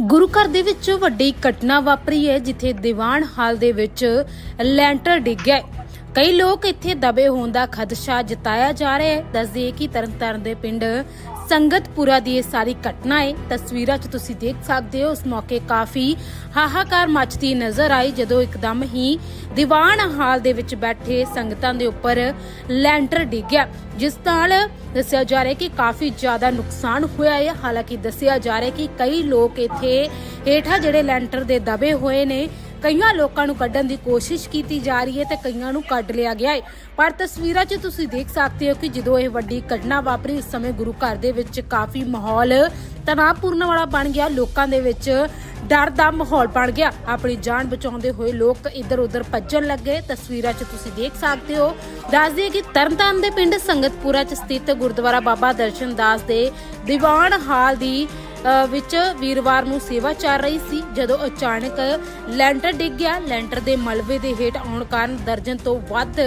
ਗੁਰੂ ਘਰ ਦੇ ਵਿੱਚ ਵੱਡੀ ਘਟਨਾ ਵਾਪਰੀ ਹੈ, ਜਿੱਥੇ ਦੀਵਾਨ ਹਾਲ ਦੇ ਵਿੱਚ ਲੈਂਟਰ ਡਿੱਗ ਗਿਆ ਕਈ ਲੋਕ ਇੱਥੇ ਦਬੇ ਹੋਣ ਦਾ ਖਦਸ਼ਾ ਜਤਾਇਆ ਜਾ ਰਿਹਾ ਹੈ। ਦੱਸਦੇ ਕਿ ਤਰਨਤਾਰਨ ਦੇ ਪਿੰਡ ਸੰਗਤਪੁਰਾ ਦੀ ਇਹ ਸਾਰੀ ਘਟਨਾ ਹੈ। ਤਸਵੀਰਾਂ 'ਚ ਤੁਸੀਂ ਦੇਖ ਸਕਦੇ ਹੋ ਉਸ ਮੌਕੇ ਕਾਫੀ ਹਾਹਾਕਾਰ ਮਚਦੀ ਨਜ਼ਰ ਆਈ, ਜਦੋਂ ਇੱਕਦਮ ਹੀ ਦੀਵਾਨ ਹਾਲ ਦੇ ਵਿੱਚ ਬੈਠੇ ਸੰਗਤਾਂ ਦੇ ਉੱਪਰ ਲੈਂਟਰ ਡਿੱਗ ਗਿਆ, ਜਿਸ ਨਾਲ ਦੱਸਿਆ ਜਾ ਰਿਹਾ ਕਿ ਕਾਫੀ ਜ਼ਿਆਦਾ ਨੁਕਸਾਨ ਹੋਇਆ ਹੈ। ਹਾਲਾਂਕਿ ਦੱਸਿਆ ਜਾ ਰਿਹਾ ਕਿ ਕਈ ਲੋਕ ਇੱਥੇ ਹੇਠਾਂ ਜਿਹੜੇ ਲੈਂਟਰ ਦੇ ਦਬੇ ਹੋਏ ਨੇ ਕਈਆਂ ਲੋਕਾਂ ਨੂੰ ਕੱਢਣ ਦੀ ਕੋਸ਼ਿਸ਼ ਕੀਤੀ ਜਾ ਰਹੀ ਹੈ ਤੇ ਕਈਆਂ ਨੂੰ ਕੱਢ ਲਿਆ ਗਿਆ ਹੈ। ਪਰ ਤਸਵੀਰਾਂ 'ਚ ਤੁਸੀਂ ਦੇਖ ਸਕਦੇ ਹੋ ਕਿ ਜਦੋਂ ਇਹ ਵੱਡੀ ਘਟਨਾ ਵਾਪਰੀ ਉਸ ਸਮੇਂ ਗੁਰੂ ਘਰ ਦੇ ਵਿੱਚ ਕਾਫੀ ਮਾਹੌਲ ਤਣਾਅਪੂਰਨ ਵਾਲਾ ਬਣ ਗਿਆ। ਲੋਕਾਂ ਦੇ ਵਿੱਚ ਡਰ ਦਾ ਮਾਹੌਲ ਬਣ ਗਿਆ। ਆਪਣੀ ਜਾਨ ਬਚਾਉਂਦੇ ਹੋਏ ਲੋਕ ਇੱਧਰ ਉੱਧਰ ਭੱਜਣ ਲੱਗੇ। ਤਸਵੀਰਾਂ 'ਚ ਤੁਸੀਂ ਦੇਖ ਸਕਦੇ ਹੋ। ਦੱਸ ਦਈਏ ਕਿ ਤਰਨਤਾਰਨ ਦੇ ਪਿੰਡ ਸੰਗਤਪੁਰਾ 'ਚ ਸਥਿਤ ਗੁਰਦੁਆਰਾ ਬਾਬਾ ਦਰਸ਼ਨ ਦਾਸ ਦੇ ਦੀਵਾਨ ਹਾਲ ਦੀ ਵਿੱਚ ਵੀਰਵਾਰ ਨੂੰ ਸੇਵਾ ਚੱਲ ਰਹੀ ਸੀ, ਜਦੋਂ ਅਚਾਨਕ ਲੈਂਟਰ ਡਿੱਗ ਗਿਆ। ਲੈਂਟਰ ਦੇ ਮਲਬੇ ਦੇ ਹੇਠ ਆਉਣ ਕਾਰਨ ਦਰਜਨ ਤੋਂ ਵੱਧ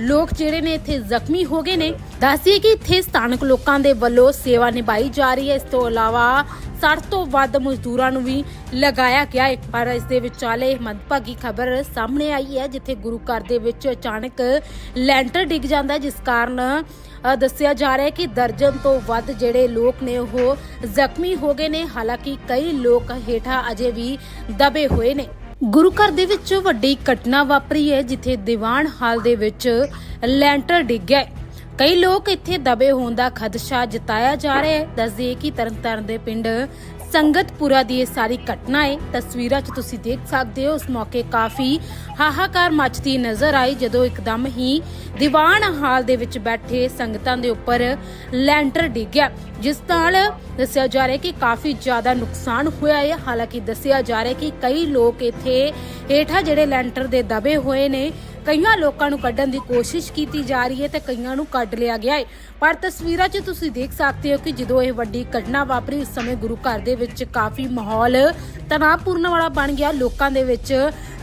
ਲੋਕ ਜਿਹੜੇ ਨੇ ਇੱਥੇ ਜ਼ਖਮੀ ਹੋ ਗਏ ਨੇ। ਦੱਸੀਏ ਕਿ ਇੱਥੇ ਸਥਾਨਕ ਲੋਕਾਂ ਦੇ ਵੱਲੋਂ ਸੇਵਾ ਨਿਭਾਈ ਜਾ ਰਹੀ ਹੈ। ਇਸ ਤੋਂ ਇਲਾਵਾ 60 ਤੋਂ ਵੱਧ ਮਜ਼ਦੂਰਾਂ ਨੂੰ ਵੀ ਲਗਾਇਆ ਗਿਆ ਹੈ। ਪਰ ਇਸ ਦੇ ਵਿਚਾਲੇ ਮੰਦਭਾਗੀ ਖਬਰ ਸਾਹਮਣੇ ਆਈ ਹੈ, ਜਿੱਥੇ ਗੁਰੂ ਘਰ ਦੇ ਵਿੱਚ ਅਚਾਨਕ ਲੈਂਟਰ ਡਿੱਗ ਜਾਂਦਾ ਜਿਸ ਕਾਰਨ ਦੱਸਿਆ ਜਾ ਰਿਹਾ ਹੈ ਕਿ ਦਰਜਨ ਤੋਂ ਵੱਧ ਜਿਹੜੇ ਲੋਕ ਨੇ ਉਹ ਜ਼ਖਮੀ ਹੋ ਗਏ ਨੇ। ਹਾਲਾਂਕਿ ਕਈ ਲੋਕ ਹੇਠਾਂ ਅਜੇ ਵੀ ਦਬੇ ਹੋਏ ਨੇ। ਗੁਰੂ ਘਰ ਦੇ ਵਿੱਚ ਵੱਡੀ ਘਟਨਾ ਵਾਪਰੀ ਹੈ, ਜਿੱਥੇ ਦੀਵਾਨ ਹਾਲ ਦੇ ਵਿੱਚ ਲੈਂਟਰ ਡਿੱਗ ਗਿਆ ਹੈ। ਕਈ ਲੋਕ ਇੱਥੇ ਦਬੇ ਹੋਣ ਦਾ ਖਦਸ਼ਾ ਜਤਾਇਆ ਜਾ ਰਿਹਾ ਹੈ। ਦੱਸਦੇ ਕਿ ਤਰਨਤਾਰਨ ਦੇ ਪਿੰਡ ਸੰਗਤਪੁਰਾ ਦੀ ਇਹ ਸਾਰੀ ਘਟਨਾ ਹੈ ਤਸਵੀਰਾਂ 'ਚ ਤੁਸੀਂ ਦੇਖ ਸਕਦੇ ਹੋ, ਉਸ ਮੌਕੇ ਕਾਫੀ ਹਾਹਾਕਾਰ ਮਚਦੀ ਨਜ਼ਰ ਆਈ, ਜਦੋਂ ਇੱਕਦਮ ਹੀ ਦੀਵਾਨ ਹਾਲ ਦੇ ਵਿੱਚ ਬੈਠੇ ਸੰਗਤਾਂ ਦੇ ਉੱਪਰ ਲੈਂਟਰ ਡਿੱਗ ਗਿਆ ਜਿਸ ਨਾਲ ਦੱਸਿਆ ਜਾ ਰਿਹਾ ਕਿ ਕਾਫੀ ਜ਼ਿਆਦਾ ਨੁਕਸਾਨ ਹੋਇਆ ਹੈ। ਹਾਲਾਂਕਿ ਦੱਸਿਆ ਜਾ ਰਿਹਾ ਕਿ ਕਈ ਲੋਕ ਇੱਥੇ ਹੇਠਾਂ ਜਿਹੜੇ ਲੈਂਟਰ ਦੇ ਦਬੇ ਹੋਏ ਨੇ ਕਈਆਂ ਲੋਕਾਂ ਨੂੰ ਕੱਢਣ ਦੀ ਕੋਸ਼ਿਸ਼ ਕੀਤੀ ਜਾ ਰਹੀ ਹੈ ਤੇ ਕਈਆਂ ਨੂੰ ਕੱਢ ਲਿਆ ਗਿਆ ਹੈ। ਪਰ ਤਸਵੀਰਾਂ 'ਚ ਤੁਸੀਂ ਦੇਖ ਸਕਦੇ ਹੋ ਕਿ ਜਦੋਂ ਇਹ ਵੱਡੀ ਘਟਨਾ ਵਾਪਰੀ, ਉਸ ਸਮੇਂ ਗੁਰੂ ਘਰ ਦੇ ਵਿੱਚ ਕਾਫੀ ਮਾਹੌਲ ਤਣਾਅਪੂਰਨ ਵਾਲਾ ਬਣ ਗਿਆ। ਲੋਕਾਂ ਦੇ ਵਿੱਚ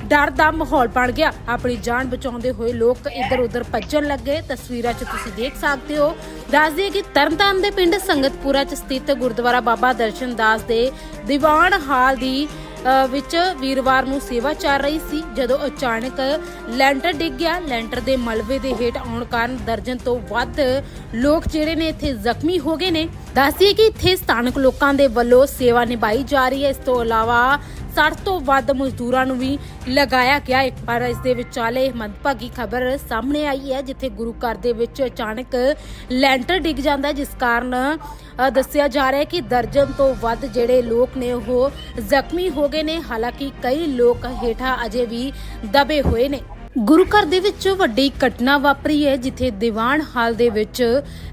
ਡਰ ਦਾ ਮਾਹੌਲ ਬਣ ਗਿਆ। ਆਪਣੀ ਜਾਨ ਬਚਾਉਂਦੇ ਹੋਏ ਲੋਕ ਇੱਧਰ ਉੱਧਰ ਭੱਜਣ ਲੱਗੇ ਤਸਵੀਰਾਂ 'ਚ ਤੁਸੀਂ ਦੇਖ ਸਕਦੇ ਹੋ, ਦੱਸ ਦਈਏ ਕਿ ਤਰਨਤਾਰਨ ਦੇ ਪਿੰਡ ਸੰਗਤਪੁਰਾ 'ਚ ਸਥਿਤ ਗੁਰਦੁਆਰਾ ਬਾਬਾ ਦਰਸ਼ਨ ਦਾਸ ਦੇ ਦੀਵਾਨ ਹਾਲ ਦੀ ਵਿੱਚ ਵੀਰਵਾਰ ਨੂੰ ਸੇਵਾ ਚੱਲ ਰਹੀ ਸੀ, ਜਦੋਂ ਅਚਾਨਕ ਲੈਂਟਰ ਡਿੱਗ ਗਿਆ। ਲੈਂਟਰ ਦੇ ਮਲਬੇ ਦੇ ਹੇਠ ਆਉਣ ਕਾਰਨ ਦਰਜਨ ਤੋਂ ਵੱਧ ਲੋਕ ਜਿਹੜੇ ਨੇ ਇੱਥੇ ਜ਼ਖਮੀ ਹੋ ਗਏ ਨੇ। ਦੱਸਦੀਏ ਕਿ ਇੱਥੇ ਸਥਾਨਕ ਲੋਕਾਂ ਦੇ ਵੱਲੋਂ ਸੇਵਾ ਨਿਭਾਈ ਜਾ ਰਹੀ ਹੈ। ਇਸ ਤੋਂ ਇਲਾਵਾ 60 ਤੋਂ ਵੱਧ ਮਜ਼ਦੂਰਾਂ ਨੂੰ ਵੀ ਲਗਾਇਆ ਗਿਆ ਹੈ ਪਰ ਇਸ ਦੇ ਵਿਚਾਲੇ ਮੰਦਭਾਗੀ ਖਬਰ ਸਾਹਮਣੇ ਆਈ ਹੈ, ਜਿੱਥੇ ਗੁਰੂ ਘਰ ਦੇ ਵਿੱਚ ਅਚਾਨਕ ਲੈਂਟਰ ਡਿੱਗ ਜਾਂਦਾ ਜਿਸ ਕਾਰਨ ਦੱਸਿਆ ਜਾ ਰਿਹਾ ਹੈ ਕਿ ਦਰਜਨ ਤੋਂ ਵੱਧ ਜਿਹੜੇ ਲੋਕ ਨੇ ਉਹ ਜ਼ਖਮੀ ਹੋ ਗਏ ਨੇ। ਹਾਲਾਂਕਿ ਕਈ ਲੋਕ ਹੇਠਾਂ ਅਜੇ ਵੀ ਦਬੇ ਹੋਏ ਨੇ। ਗੁਰੂ ਘਰ ਦੇ ਵਿੱਚ ਵੱਡੀ ਘਟਨਾ ਵਾਪਰੀ ਹੈ, ਜਿੱਥੇ ਦੀਵਾਨ ਹਾਲ ਦੇ ਵਿੱਚ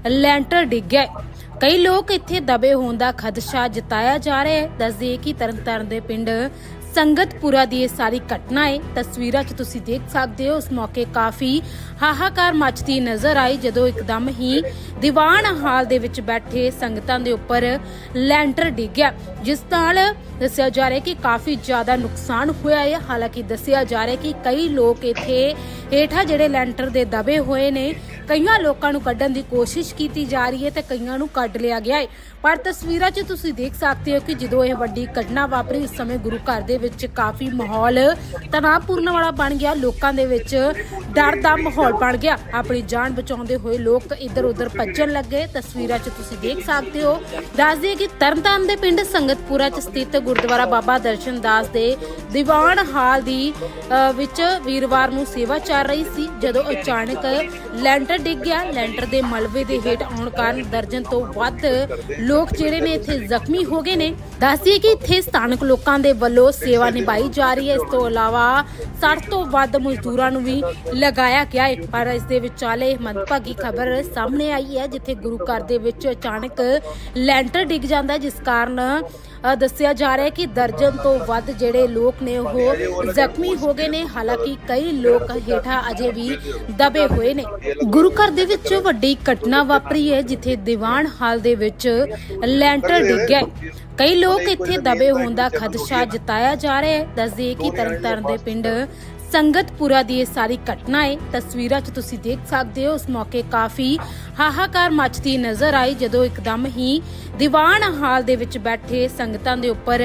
ਲੈਂਟਰ ਡਿੱਗ ਗਿਆ ਕਈ ਲੋਕ ਇੱਥੇ ਦਬੇ ਹੋਣ ਦਾ ਖਦਸ਼ਾ ਜਤਾਇਆ ਜਾ ਰਿਹਾ ਹੈ। ਦੱਸਦੇ ਕਿ ਤਰਨਤਾਰਨ ਦੇ ਪਿੰਡ ਸੰਗਤਪੁਰਾ ਦੀ ਇਹ ਸਾਰੀ ਘਟਨਾ ਹੈ ਤਸਵੀਰਾਂ 'ਚ ਤੁਸੀਂ ਦੇਖ ਸਕਦੇ ਹੋ ਉਸ ਮੌਕੇ ਕਾਫੀ ਹਾਹਾਕਾਰ ਮਚਦੀ ਨਜ਼ਰ ਆਈ, ਜਦੋਂ ਇੱਕਦਮ ਹੀ ਦੀਵਾਨ ਹਾਲ ਦੇ ਵਿੱਚ ਬੈਠੇ ਸੰਗਤਾਂ ਦੇ ਉੱਪਰ ਲੈਂਟਰ ਡਿੱਗ ਗਿਆ ਜਿਸ ਨਾਲ ਦੱਸਿਆ ਜਾ ਰਿਹਾ ਕਿ ਕਾਫੀ ਜ਼ਿਆਦਾ ਨੁਕਸਾਨ ਹੋਇਆ ਹੈ ਹਾਲਾਂਕਿ ਦੱਸਿਆ ਜਾ ਰਿਹਾ ਕਿ ਕਈ ਲੋਕ ਇੱਥੇ ਹੇਠਾਂ ਜਿਹੜੇ ਲੈਂਟਰ ਦੇ ਦਬੇ ਹੋਏ ਨੇ, ਕਈਆਂ ਲੋਕਾਂ ਨੂੰ ਕੱਢਣ ਦੀ ਕੋਸ਼ਿਸ਼ ਕੀਤੀ ਜਾ ਰਹੀ ਹੈ ਤੇ ਕਈਆਂ ਨੂੰ ਕੱਢ ਲਿਆ ਗਿਆ ਹੈ ਪਰ ਤਸਵੀਰਾਂ 'ਚ ਤੁਸੀਂ ਦੇਖ ਸਕਦੇ ਹੋ ਕਿ ਜਦੋਂ ਇਹ ਵੱਡੀ ਘਟਨਾ ਵਾਪਰੀ ਉਸ ਸਮੇਂ ਗੁਰੂ ਘਰ ਦੇ ਵਿੱਚ ਕਾਫੀ ਮਾਹੌਲ ਤਣਾਅਪੂਰਨ ਵਾਲਾ ਬਣ ਗਿਆ। ਲੋਕਾਂ ਦੇ ਵਿੱਚ ਡਰ ਦਾ ਮਾਹੌਲ ਬਣ ਗਿਆ। ਆਪਣੀ ਜਾਨ ਬਚਾਉਂਦੇ ਹੋਏ ਲੋਕ ਇੱਧਰ ਉੱਧਰ ਭੱਜਣ ਲੱਗੇ। ਤਸਵੀਰਾਂ 'ਚ ਤੁਸੀਂ ਦੇਖ ਸਕਦੇ ਹੋ। ਦੱਸ ਦਈਏ ਕਿ ਤਰਨਤਾਰਨ ਦੇ ਪਿੰਡ ਸੰਗਤਪੁਰਾ 'ਚ ਸਥਿਤ ਗੁਰਦੁਆਰਾ ਬਾਬਾ ਦਰਸ਼ਨ ਦਾਸ ਦੇ ਦੀਵਾਨ ਹਾਲ ਦੀ ਵਿੱਚ ਵੀਰਵਾਰ ਨੂੰ ਸੇਵਾ ਚੱਲ ਰਹੀ ਸੀ। ਜਦੋਂ ਅਚਾਨਕ ਲੈਂਟਰ ਡਿੱਗ ਗਿਆ। ਲੈਂਟਰ ਦੇ ਮਲਬੇ ਦੇ ਹੇਠ ਆਉਣ ਕਾਰਨ ਦਰਜਨ ਤੋਂ ਵੱਧ ਲੋਕ ਜਿਹੜੇ ਨੇ ਇੱਥੇ ਜ਼ਖਮੀ ਹੋ ਗਏ ਨੇ। ਦੱਸਦੀਏ ਕਿ ਇੱਥੇ ਸਥਾਨਕ ਲੋਕਾਂ ਦੇ ਵੱਲੋਂ ਸੇਵਾ ਨਿਭਾਈ ਜਾ ਰਹੀ ਹੈ। ਇਸ ਤੋਂ ਇਲਾਵਾ 60 ਤੋਂ ਵੱਧ ਮਜ਼ਦੂਰਾਂ ਨੂੰ ਵੀ ਲਗਾਇਆ ਗਿਆ ਹੈ। ਪਰ ਇਸ ਦੇ ਵਿਚਾਲੇ ਮੰਦਭਾਗੀ ਖਬਰ ਸਾਹਮਣੇ ਆਈ ਹੈ, ਜਿੱਥੇ ਗੁਰੂ ਘਰ ਦੇ ਵਿੱਚ ਅਚਾਨਕ ਲੈਂਟਰ ਡਿੱਗ ਜਾਂਦਾ ਜਿਸ ਕਾਰਨ ਦੱਸਿਆ ਜਾ ਰਿਹਾ ਹੈ ਕਿ ਦਰਜਨ ਤੋਂ ਵੱਧ ਜਿਹੜੇ ਲੋਕ ਨੇ ਉਹ ਜ਼ਖਮੀ ਹੋ ਗਏ ਨੇ। ਹਾਲਾਂਕਿ ਕਈ ਲੋਕ ਹੇਠਾਂ ਅਜੇ ਵੀ ਦਬੇ ਹੋਏ ਨੇ। ਗੁਰੂ ਘਰ ਦੇ ਵਿੱਚ ਵੱਡੀ ਘਟਨਾ ਵਾਪਰੀ ਹੈ, ਜਿੱਥੇ ਦੀਵਾਨ ਹਾਲ ਦੇ ਵਿੱਚ ਲੈਂਟਰ ਡਿੱਗ ਗਿਆ ਹੈ। ਕਈ ਲੋਕ ਇੱਥੇ ਦਬੇ ਹੋਣ ਦਾ ਖਦਸ਼ਾ ਜਤਾਇਆ ਜਾ ਰਿਹਾ ਹੈ। ਦੱਸਦੇ ਕਿ ਤਰਨਤਾਰਨ ਦੇ ਪਿੰਡ ਸੰਗਤਪੁਰਾ ਦੀ ਇਹ ਸਾਰੀ ਘਟਨਾ ਹੈ, ਤਸਵੀਰਾਂ 'ਚ ਤੁਸੀਂ ਦੇਖ ਸਕਦੇ ਹੋ ਉਸ ਮੌਕੇ ਕਾਫੀ ਹਾਹਾਕਾਰ ਮਚਦੀ ਨਜ਼ਰ ਆਈ, ਜਦੋਂ ਇੱਕਦਮ ਹੀ ਦੀਵਾਨ ਹਾਲ ਦੇ ਵਿੱਚ ਬੈਠੇ ਸੰਗਤਾਂ ਦੇ ਉੱਪਰ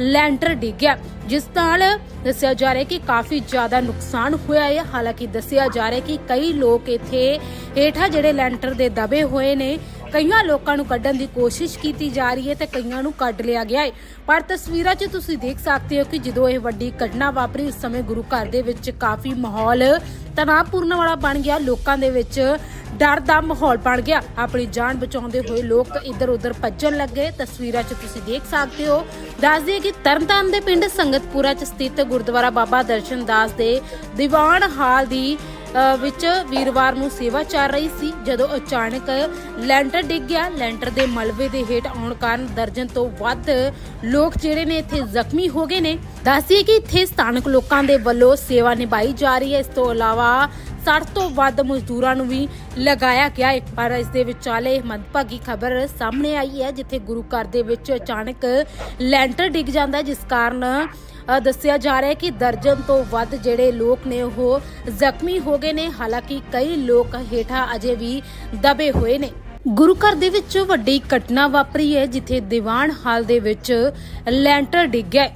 ਲੈਂਟਰ ਡਿੱਗਿਆ, ਜਿਸ ਨਾਲ ਦੱਸਿਆ ਜਾ ਰਿਹਾ ਕਿ ਕਾਫੀ ਜ਼ਿਆਦਾ ਨੁਕਸਾਨ ਹੋਇਆ ਹੈ। ਹਾਲਾਂਕਿ ਦੱਸਿਆ ਜਾ ਰਿਹਾ ਕਿ ਕਈ ਲੋਕ ਇੱਥੇ ਹੇਠਾਂ ਜਿਹੜੇ ਲੈਂਟਰ ਦੇ ਦਬੇ ਹੋਏ ਨੇ ਕਈਆਂ ਲੋਕਾਂ ਨੂੰ ਕੱਢਣ ਦੀ ਕੋਸ਼ਿਸ਼ ਕੀਤੀ ਜਾ ਰਹੀ ਹੈ ਤੇ ਕਈਆਂ ਨੂੰ ਕੱਢ ਲਿਆ ਗਿਆ ਹੈ। ਪਰ ਤਸਵੀਰਾਂ 'ਚ ਤੁਸੀਂ ਦੇਖ ਸਕਦੇ ਹੋ ਕਿ ਜਦੋਂ ਇਹ ਵੱਡੀ ਘਟਨਾ ਵਾਪਰੀ, ਉਸ ਸਮੇਂ ਗੁਰੂ ਘਰ ਦੇ ਵਿੱਚ ਕਾਫੀ ਮਾਹੌਲ ਤਣਾਅਪੂਰਨ ਵਾਲਾ ਬਣ ਗਿਆ। ਲੋਕਾਂ ਦੇ ਵਿੱਚ ਡਰ ਦਾ ਮਾਹੌਲ ਬਣ ਗਿਆ। ਆਪਣੀ ਜਾਨ ਬਚਾਉਂਦੇ ਹੋਏ ਲੋਕ ਇੱਧਰ ਉੱਧਰ ਭੱਜਣ ਲੱਗੇ ਤਸਵੀਰਾਂ 'ਚ ਤੁਸੀਂ ਦੇਖ ਸਕਦੇ ਹੋ। ਦੱਸ ਦਈਏ ਕਿ ਤਰਨਤਾਰਨ ਦੇ ਪਿੰਡ ਸੰਗਤਪੁਰਾ 'ਚ ਸਥਿਤ ਗੁਰਦੁਆਰਾ ਬਾਬਾ ਦਰਸ਼ਨ ਦਾਸ ਦੇ ਦੀਵਾਨ ਹਾਲ ਦੀ ਵਿੱਚ ਵੀਰਵਾਰ ਨੂੰ ਸੇਵਾ ਚੱਲ ਰਹੀ ਸੀ, ਜਦੋਂ ਅਚਾਨਕ ਲੈਂਟਰ ਡਿੱਗ ਗਿਆ। ਲੈਂਟਰ ਦੇ ਮਲਬੇ ਦੇ ਹੇਠ ਆਉਣ ਕਾਰਨ ਦਰਜਨ ਤੋਂ ਵੱਧ ਲੋਕ ਜਿਹੜੇ ਨੇ ਇੱਥੇ ਜ਼ਖਮੀ ਹੋ ਗਏ ਨੇ। ਦੱਸੀਏ ਕਿ ਇੱਥੇ ਸਥਾਨਕ ਲੋਕਾਂ ਦੇ ਵੱਲੋਂ ਸੇਵਾ ਨਿਭਾਈ ਜਾ ਰਹੀ ਹੈ। ਇਸ ਤੋਂ ਇਲਾਵਾ 60 ਤੋਂ ਵੱਧ ਮਜ਼ਦੂਰਾਂ ਨੂੰ ਵੀ ਲਗਾਇਆ ਗਿਆ ਹੈ। ਪਰ ਇਸ ਦੇ ਵਿਚਾਲੇ ਮੰਦਭਾਗੀ ਖਬਰ ਸਾਹਮਣੇ ਆਈ ਹੈ, ਜਿੱਥੇ ਗੁਰੂ ਘਰ ਦੇ ਵਿੱਚ ਅਚਾਨਕ ਲੈਂਟਰ ਡਿੱਗ ਜਾਂਦਾ ਜਿਸ ਕਾਰਨ ਦੱਸਿਆ ਜਾ ਰਿਹਾ ਹੈ ਕਿ ਦਰਜਨ ਤੋਂ ਵੱਧ ਜਿਹੜੇ ਲੋਕ ਨੇ ਉਹ ਜ਼ਖਮੀ ਹੋ ਗਏ ਨੇ। ਹਾਲਾਂਕਿ ਕਈ ਲੋਕ ਹੇਠਾਂ ਅਜੇ ਵੀ ਦਬੇ ਹੋਏ ਨੇ। ਗੁਰੂ ਘਰ ਦੇ ਵਿੱਚ ਵੱਡੀ ਘਟਨਾ ਵਾਪਰੀ ਹੈ, ਜਿੱਥੇ ਦੀਵਾਨ ਹਾਲ ਦੇ ਵਿੱਚ ਲੈਂਟਰ ਡਿੱਗ ਗਿਆ